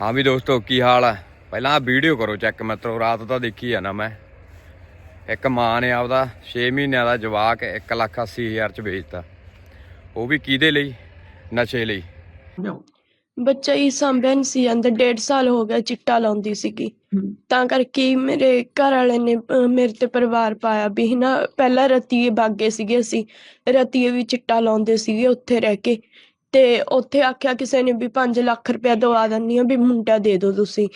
ਹਾਂ ਵੀ ਦੋਸਤੋ, ਕੀ ਹਾਲ ਹੈ ਪਹਿਲਾਂ ਆ ਵੀਡੀਓ ਕਰੋ ਚੈੱਕ ਮਿੱਤਰੋ ਰਾਤ ਤਾਂ ਦੇਖੀ ਆ ਨਾ ਮੈਂ। ਇੱਕ ਮਾਂ ਨੇ ਆਪਦਾ 6 ਮਹੀਨਿਆਂ ਦਾ ਜਵਾਕ 1 ਲੱਖ 80 ਹਜ਼ਾਰ ਚ ਵੇਚਤਾ। ਉਹ ਵੀ ਕਿਹਦੇ ਲਈ? ਨਸ਼ੇ ਲਈ। ਬੱਚਾ ਹੀ ਸਾਂਭਿਆ ਨਹੀਂ ਸੀ ਜਾਂਦਾ ਡੇਢ ਸਾਲ ਹੋ ਗਿਆ ਚਿੱਟਾ ਲਾਉਂਦੀ ਸੀਗੀ। ਤਾਂ ਕਰਕੇ ਮੇਰੇ ਘਰ ਵਾਲੇ ਨੇ ਮੇਰੇ ਤੇ ਪਰਿਵਾਰ ਪਾਇਆ ਵੀ ਨਾ ਪਹਿਲਾਂ ਰਤੀਏ ਬਾਗੇ ਸੀਗੇ ਅਸੀਂ। ਰਤੀਏ ਵੀ ਚਿੱਟਾ ਲਾਉਂਦੇ ਸੀਗੇ ਉੱਥੇ ਰਹਿ ਕੇ। ਤੇ ਉੱਥੇ ਆਖਿਆ ਕਿਸੇ ਨੇ ਵੀ 5 ਲੱਖ ਰੁਪਇਆ ਦਵਾ ਦਿੰਨੀ ਆ ਵੀ ਮੁੰਡਾ ਦੇ ਦਿਓ ਤੁਸੀਂ।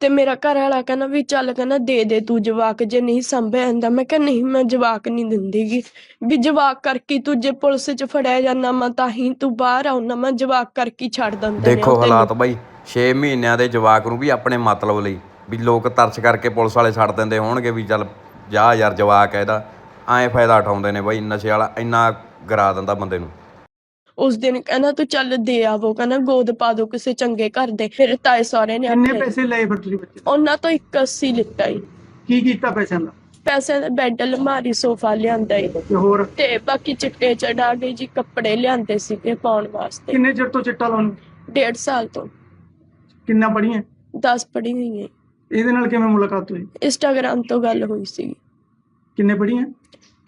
ਤੇ ਮੇਰਾ ਘਰ ਵਾਲਾ ਕਹਿੰਦਾ ਵੀ ਚੱਲ ਕਹਿੰਦਾ ਦੇ ਦੇ ਤੂੰ ਜਵਾਕ ਜੇ ਨਹੀਂ ਸੰਭਿਆ ਜਾਂਦਾ ਮੈਂ ਕਿਹਾ ਨਹੀਂ ਮੈਂ ਜਵਾਕ ਨਹੀਂ ਦਿੰਦੀਗੀ। ਵੀ ਜਵਾਕ ਕਰਕੇ ਤੂੰ ਜੇ ਪੁਲਿਸ 'ਚ ਫੜਿਆ ਜਾਂਦਾ ਮੈਂ ਤਾਂ ਹੀ ਤੂੰ ਬਾਹਰ ਆਉਣਾ ਮੈਂ ਜਵਾਕ ਕਰਕੇ ਹੀ ਛੱਡ ਦਿੰਦੇ ਦੇਖੋ ਤੈਨੂੰ। ਹਾਲਾਤ ਬਾਈ 6 ਮਹੀਨਿਆਂ ਦੇ ਜਵਾਕ ਨੂੰ ਵੀ ਆਪਣੇ ਮਤਲਬ ਲਈ ਵੀ ਲੋਕ ਤਰਸ ਕਰਕੇ ਪੁਲਿਸ ਵਾਲੇ ਛੱਡ ਦਿੰਦੇ ਹੋਣਗੇ ਵੀ ਚੱਲ ਜਾ ਯਾਰ ਜਵਾਕ ਹੈ ਇਹਦਾ ਐਂ ਫਾਇਦਾ ਉਠਾਉਂਦੇ ਨੇ ਬਾਈ ਨਸ਼ੇ ਵਾਲਾ ਇੰਨਾ ਗਰਾ ਦਿੰਦਾ ਬੰਦੇ ਨੂੰ। ਉਸ ਦਿਨ ਕਹਿੰਦਾ ਤੂੰ ਚੱਲ ਦੇ ਆਵੋ। ਕਹਿੰਦਾ ਗੋਦ ਪਾ ਦੋ ਕਿਸੇ ਚੰਗੇ ਘਰ ਦੇ। ਫਿਰ ਤਾਏ ਸਹੁਰੇ ਨੇ ਕਿੰਨੇ ਪੈਸੇ ਲਏ ਫਿਰ ਤੁਸੀਂ ਬੱਚੇ ਤੋਂ? ਉਹਨਾਂ ਤੋਂ 81 ਲਿੱਤਾ ਈ ਕੀ ਕੀਤਾ ਪੈਸਿਆਂ ਦਾ? ਪੈਸੇ ਦਾ ਬੈੱਡ ਅਲਮਾਰੀ ਸੋਫਾ ਲਿਆਂਦਾ ਈ ਤੇ ਹੋਰ? ਤੇ ਬਾਕੀ ਚਿੱਟੇ ਚੜਾ ਕੇ ਜੀ ਕੱਪੜੇ ਲਿਆਂਦੇ ਸੀਗੇ ਪਾਉਣ ਵਾਸਤੇ। ਕਿੰਨੇ ਚਿਰ ਤੋਂ ਚਿੱਟਾ ਲਾਉਣ ਡੇਢ ਸਾਲ ਤੋਂ। ਕਿੰਨਾ ਪੜੀਆਂ 10 ਪੜ੍ਹੀ ਹੋਈ ਹੈ। ਇਹਦੇ ਨਾਲ ਕਿਵੇਂ ਮੁਲਾਕਾਤ ਹੋਈ? ਇੰਸਟਾਗ੍ਰਾਮ ਤੋਂ ਗੱਲ ਹੋਈ ਸੀ। ਕਿੰਨੇ ਪੜੀਆਂ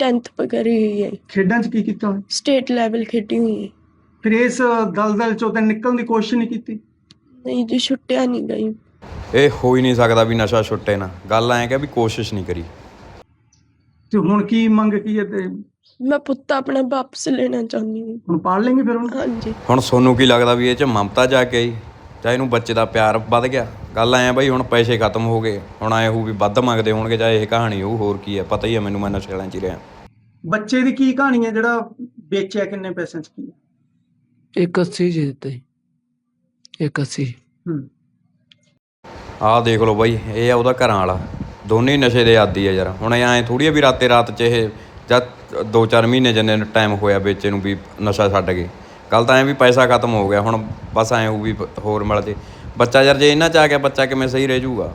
10th ਪਕੜੀ ਹੋਈ ਹੈ ਖੇਡਾਂ 'ਚ ਕੀ ਕੀਤਾ ਹੋਇਆ? ਸਟੇਟ ਲੈਵਲ ਖੇਡੀ ਹੋਈ ਹੈ। ਫਿਰ ਇਸ ਦਲਦਲ 'ਚੋਂ ਤਾਂ ਨਿਕਲਣ ਦੀ ਕੋਸ਼ਿਸ਼ ਨਹੀਂ ਕੀਤੀ? ਨਹੀਂ ਜੀ ਛੁੱਟਿਆ ਨਹੀਂ ਗਈ। ਇਹ ਹੋ ਹੀ ਨਹੀਂ ਸਕਦਾ ਵੀ ਨਸ਼ਾ ਛੁੱਟੇ ਨਾ। ਗੱਲ ਐਂ ਕਿ ਵੀ ਕੋਸ਼ਿਸ਼ ਨਹੀਂ ਕਰੀ। ਤੇ ਹੁਣ ਕੀ ਮੰਗ ਕੀ ਹੈ ਤੇ? ਮੈਂ ਪੁੱਤ ਆਪਣਾ ਵਾਪਸ ਲੈਣਾ ਚਾਹੁੰਦੀ ਹਾਂ। ਹੁਣ ਪਾੜ ਲੈਂਗੇ ਫਿਰ ਹੁਣ ਹਾਂਜੀ। ਹੁਣ ਸੋਨੂੰ ਕੀ ਲੱਗਦਾ ਵੀ ਇਹ ਚ ਮਮਤਾ ਜਾ ਕੇ ਆਈ? ਜਾਂ ਇਹਨੂੰ ਬੱਚੇ ਦਾ ਪਿਆਰ ਵੱਧ ਗਿਆ। ਗੱਲ ਐ ਬਈ ਹੁਣ ਪੈਸੇ ਖਤਮ ਹੋ ਗਏ। ਹੁਣ ਐ ਹੋ ਵੀ ਵੱਧ ਮੰਗਦੇ ਹੋਣਗੇ ਜਾਂ ਇਹ ਕਹਾਣੀ ਉਹ ਹੋਰ ਕੀ ਹੈ। ਪਤਾ ਹੀ ਹੈ ਮੈਨੂੰ ਮੈਂ ਨਸ਼ੇ ਵਾਲਿਆਂ ਚ ਹੀ ਰਿਹਾ। ਬੱਚੇ ਦੀ ਕੀ ਕਹਾਣੀ ਹੈ ਜਿਹੜਾ ਵੇਚਿਆ ਕਿੰਨੇ ਪੈਸਿਆਂ 'ਚ ਕੀ ਹੈ? ਇੱਕ ਅੱਸੀ ਜੀ ਦਿੱਤਾ। ਜੀ ਇੱਕ ਅੱਸੀ। ਹੂੰ। ਆਹ ਦੇਖ ਲਓ ਬਾਈ ਇਹ ਆ ਉਹਦਾ ਘਰਾਂ ਵਾਲਾ। ਦੋਨੇ ਹੀ ਨਸ਼ੇ ਦੇ ਆਦੀ ਆ ਯਾਰ। ਹੁਣ ਐ ਥੋੜੀ ਆ ਵੀ ਰਾਤੇ ਰਾਤ ਚ ਇਹ ਜਦ 2-4 ਮਹੀਨੇ ਜਿੰਨੇ ਟਾਈਮ ਹੋਇਆ ਵੇਚੇ ਨੂੰ ਵੀ ਨਸ਼ਾ ਛੱਡ ਗਏ ਕੱਲ ਤਾਂ ਐ ਵੀ ਪੈਸਾ ਖਤਮ ਹੋ ਗਿਆ। ਹੁਣ ਬਸ ਐ ਹੋ ਵੀ ਹੋਰ ਮਿਲ ਜੇ। ਬੱਚਾ ਯਾਰ ਜੇ ਇਹਨਾਂ ਚ ਆ ਗਿਆ ਬੱਚਾ ਕਿਵੇਂ ਸਹੀ ਰਹਿ ਜਾਊਗਾ?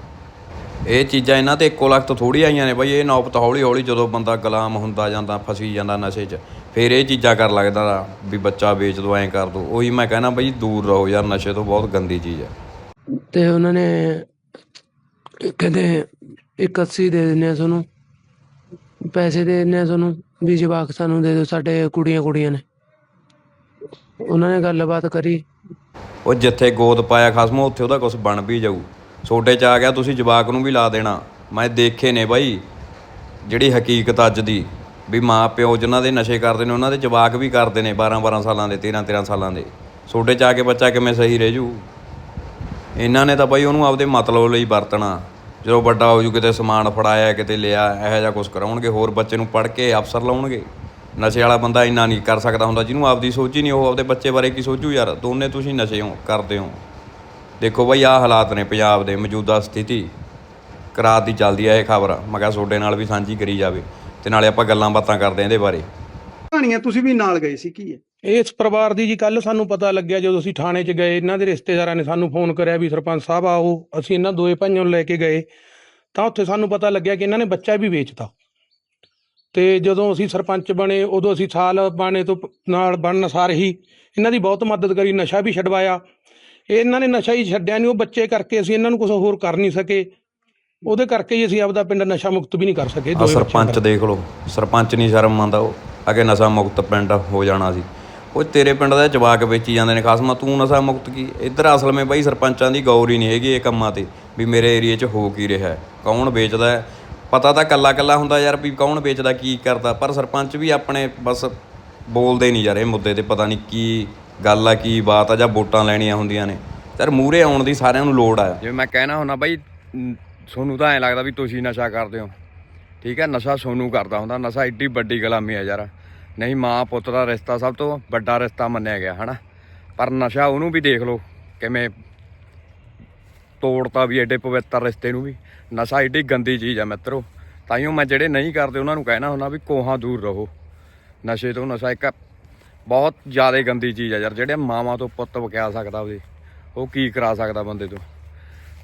ਇਹ ਚੀਜ਼ਾਂ ਇਹਨਾਂ ਤੇ ਇੱਕੋ ਲੱਖ ਤੋਂ ਥੋੜੀ ਆਈਆਂ ਨੇ ਬਾਈ। ਇਹ ਨੌਬਤ ਹੌਲੀ ਹੌਲੀ ਜਦੋਂ ਬੰਦਾ ਗੁਲਾਮ ਹੁੰਦਾ ਜਾਂਦਾ ਫਸੀ ਜਾਂਦਾ ਨਸ਼ੇ 'ਚ। ਫਿਰ ਇਹ ਚੀਜ਼ਾਂ ਕਰ ਲੱਗਦਾ ਵੀ ਬੱਚਾ ਵੇਚ ਦੋ ਐਂ ਕਰ ਦੋ। ਉਹੀ ਮੈਂ ਕਹਿਣਾ ਬਾਈ ਦੂਰ ਰਹੋ ਯਾਰ ਨਸ਼ੇ ਤੋਂ ਬਹੁਤ ਗੰਦੀ ਚੀਜ਼ ਹੈ ਤੇ ਉਹਨਾਂ ਨੇ ਕਹਿੰਦੇ ਇੱਕ ਅੱਸੀ ਦੇ ਦਿੰਨੇ ਆ ਤੁਹਾਨੂੰ ਪੈਸੇ ਦੇ ਦਿੰਨੇ ਆ ਤੁਹਾਨੂੰ ਵੀ ਜਵਾਕ ਸਾਨੂੰ ਦੇ ਦਿਓ ਸਾਡੇ ਕੁੜੀਆਂ ਕੁੜੀਆਂ ਨੇ। ਉਹਨਾਂ ਨੇ ਗੱਲਬਾਤ ਕਰੀ। ਉਹ ਜਿੱਥੇ ਗੋਦ ਪਾਇਆ ਖਸਮੋ ਉੱਥੇ ਉਹਦਾ ਕੁਝ ਬਣ ਵੀ ਜਾਊ। ਛੋਟੇ ਚ ਆ ਗਿਆ ਤੁਸੀਂ ਜਵਾਕ ਨੂੰ ਵੀ ਲਾ ਦੇਣਾ। ਮੈਂ ਦੇਖੇ ਨੇ ਬਾਈ ਜਿਹੜੀ ਹਕੀਕਤ ਅੱਜ ਦੀ। ਵੀ ਮਾਂ ਪਿਓ ਜਿਨ੍ਹਾਂ ਦੇ ਨਸ਼ੇ ਕਰਦੇ ਨੇ, ਉਹਨਾਂ ਦੇ ਜਵਾਕ ਵੀ ਕਰਦੇ ਨੇ 12 12 ਸਾਲਾਂ ਦੇ 13 13 ਸਾਲਾਂ ਦੇ। ਛੋਟੇ ਚ ਆ ਕੇ ਬੱਚਾ ਕਿਵੇਂ ਸਹੀ ਰਹਿ ਜੂ? ਇਹਨਾਂ ਨੇ ਤਾਂ ਬਈ ਉਹਨੂੰ ਆਪਦੇ ਮਤਲਬ ਲਈ ਵਰਤਣਾ। ਜਦੋਂ ਵੱਡਾ ਹੋ ਜੂ, ਕਿਤੇ ਸਮਾਨ ਫੜਾਇਆ, ਕਿਤੇ ਲਿਆ, ਇਹੋ ਜਿਹਾ ਕੁਝ ਕਰਾਉਣਗੇ, ਹੋਰ ਬੱਚੇ ਨੂੰ ਪੜ੍ਹ ਕੇ ਅਫਸਰ ਲਾਉਣਗੇ। ਨਸ਼ੇ ਵਾਲਾ ਬੰਦਾ ਇੰਨਾ ਨਹੀਂ ਕਰ ਸਕਦਾ ਹੁੰਦਾ, ਜਿਹਨੂੰ ਆਪਦੀ ਸੋਚ ਹੀ ਨਹੀਂ, ਉਹ ਆਪਦੇ ਬੱਚੇ ਬਾਰੇ ਕੀ ਸੋਚੂ ਯਾਰ? ਦੋਨੇ ਤੁਸੀਂ ਨਸ਼ੇ ਹੋ, ਕਰਦੇ ਹੋ। ਦੇਖੋ ਬਈ, ਆਹ ਹਾਲਾਤ ਨੇ ਪੰਜਾਬ ਦੇ ਮੌਜੂਦਾ ਸਥਿਤੀ। ਕਰਾਤ ਦੀ ਚੱਲਦੀ ਹੈ ਇਹ ਖਬਰ। ਮੈਂ ਕਿਹਾ ਤੁਹਾਡੇ ਨਾਲ ਵੀ ਸਾਂਝੀ ਕਰੀ ਜਾਵੇ। ਤੇ ਨਾਲੇ ਆਪਾਂ ਗੱਲਾਂ ਬਾਤਾਂ ਕਰਦੇ ਹਾਂ ਇਹਦੇ ਬਾਰੇ। ਕਹਾਣੀਆਂ ਤੁਸੀਂ ਵੀ ਨਾਲ ਗਏ ਸੀ ਕੀ ਹੈ? ਇਸ ਪਰਿਵਾਰ ਦੀ ਜੀ ਕੱਲ ਸਾਨੂੰ ਪਤਾ ਲੱਗਿਆ ਜਦੋਂ ਅਸੀਂ ਥਾਣੇ 'ਚ ਗਏ ਇਹਨਾਂ ਦੇ ਰਿਸ਼ਤੇਦਾਰਾਂ ਨੇ ਸਾਨੂੰ ਫੋਨ ਕਰਿਆ ਵੀ ਸਰਪੰਚ ਸਾਹਿਬ ਆਓ ਅਸੀਂ ਇਹਨਾਂ ਦੋਏ ਭਾਈਆਂ ਨੂੰ ਲੈ ਕੇ ਗਏ। ਤਾਂ ਉੱਥੇ ਸਾਨੂੰ ਪਤਾ ਲੱਗਿਆ ਕਿ ਇਹਨਾਂ ਨੇ ਬੱਚਾ ਵੀ ਵੇਚਤਾ। ਤੇ ਜਦੋਂ ਅਸੀਂ ਸਰਪੰਚ ਬਣੇ ਉਦੋਂ ਅਸੀਂ ਸਾਲ ਬਾਣੇ ਤੋਂ ਨਾਲ ਬਣਨ ਸਾਰ ਹੀ ਇਹਨਾਂ ਦੀ ਬਹੁਤ ਮਦਦ ਕਰੀ ਨਸ਼ਾ ਵੀ ਛਡਵਾਇਆ। ਇਹਨਾਂ ਨੇ ਨਸ਼ਾ ਹੀ ਛੱਡਿਆ ਨਹੀਂ ਉਹ ਬੱਚੇ ਕਰਕੇ ਅਸੀਂ ਇਹਨਾਂ ਨੂੰ ਕੁਝ ਹੋਰ ਕਰ ਨਹੀਂ ਸਕੇ। ਉਹਦੇ ਕਰਕੇ ਹੀ ਅਸੀਂ ਆਪਦਾ ਪਿੰਡ ਨਸ਼ਾ ਮੁਕਤ ਵੀ ਨਹੀਂ ਕਰ ਸਕੇ ਆ ਸਰਪੰਚ। ਦੇਖ ਲਓ ਸਰਪੰਚ ਨਹੀਂ ਸ਼ਰਮ ਮੰਨਦਾ ਉਹ ਅਗੇ ਨਸ਼ਾ ਮੁਕਤ ਪਿੰਡ ਹੋ ਜਾਣਾ ਸੀ। ਉਹ ਤੇਰੇ ਪਿੰਡ ਦਾ ਜਵਾਕ ਵੇਚੀ ਜਾਂਦੇ ਨੇ ਖਾਸਮਾ ਤੂੰ ਨਸ਼ਾ ਮੁਕਤ ਕੀ? ਇੱਧਰ ਅਸਲ ਵਿੱਚ ਬਾਈ ਸਰਪੰਚਾਂ ਦੀ ਗੌਰ ਹੀ ਨਹੀਂ ਹੈਗੀ ਇਹ ਕੰਮਾਂ ਤੇ ਵੀ ਮੇਰੇ ਏਰੀਏ 'ਚ ਹੋ ਕੀ ਰਿਹਾ ਹੈ। ਕੌਣ ਵੇਚਦਾ ਹੈ? ਪਤਾ ਤਾਂ ਕੱਲਾ ਕੱਲਾ ਹੁੰਦਾ ਯਾਰ ਵੀ ਕੌਣ ਵੇਚਦਾ ਕੀ ਕਰਦਾ ਪਰ ਸਰਪੰਚ ਵੀ ਆਪਣੇ ਬਸ ਬੋਲਦੇ ਨਹੀਂ ਯਾਰ ਇਹ ਮੁੱਦੇ ਤੇ ਪਤਾ ਨਹੀਂ ਕੀ ਗੱਲ ਆ ਕੀ ਬਾਤ ਆ ਜਾਂ ਵੋਟਾਂ ਲੈਣੀਆਂ ਹੁੰਦੀਆਂ ਨੇ। ਯਾਰ ਮੂਰੇ ਆਉਣ ਦੀ ਸਾਰਿਆਂ ਨੂੰ ਲੋੜ ਆ। ਜਿਵੇਂ ਮੈਂ ਕਹਿਣਾ ਹੁੰਦਾ ਬਾਈ ਤੁਹਾਨੂੰ ਤਾਂ ਐਂ ਲੱਗਦਾ ਵੀ ਤੁਸੀਂ ਨਸ਼ਾ ਕਰਦੇ ਹੋ। ਠੀਕ ਹੈ, ਨਸ਼ਾ ਸੋਨੂੰ ਕਰਦਾ ਹੁੰਦਾ, ਨਸ਼ਾ ਏਡੀ ਵੱਡੀ ਗੁਲਾਮੀ ਹੈ ਯਾਰ। ਨਹੀਂ, ਮਾਂ ਪੁੱਤ ਦਾ ਰਿਸ਼ਤਾ ਸਭ ਤੋਂ ਵੱਡਾ ਰਿਸ਼ਤਾ ਮੰਨਿਆ ਗਿਆ, ਹਨਾ? ਪਰ ਨਸ਼ਾ ਉਹਨੂੰ ਵੀ ਦੇਖ ਲਓ, ਕਿਵੇਂ ਤੋੜਤਾ ਵੀ ਐਡੇ ਪਵਿੱਤਰ ਰਿਸ਼ਤੇ ਨੂੰ ਵੀ। ਨਸ਼ਾ ਏਡੀ ਗੰਦੀ ਚੀਜ਼ ਹੈ ਮਿੱਤਰੋ। ਤਾਈਓ ਮੈਂ ਜਿਹੜੇ ਨਹੀਂ ਕਰਦੇ, ਉਹਨਾਂ ਨੂੰ ਕਹਿਣਾ ਹੁੰਦਾ ਵੀ ਕੋਹਾਂ ਦੂਰ ਰਹੋ। ਨਸ਼ੇ ਤੋਂ ਨਸ਼ਾ ਇੱਕ ਬਹੁਤ ਜ਼ਿਆਦਾ ਗੰਦੀ ਚੀਜ਼ ਆ ਯਾਰ, ਜਿਹੜੇ ਮਾਵਾਂ ਤੋਂ ਪੁੱਤ ਵਕਿਆ ਸਕਦਾ ਉਹਦੇ। ਉਹ ਕੀ ਕਰਾ ਸਕਦਾ ਬੰਦੇ ਤੋਂ?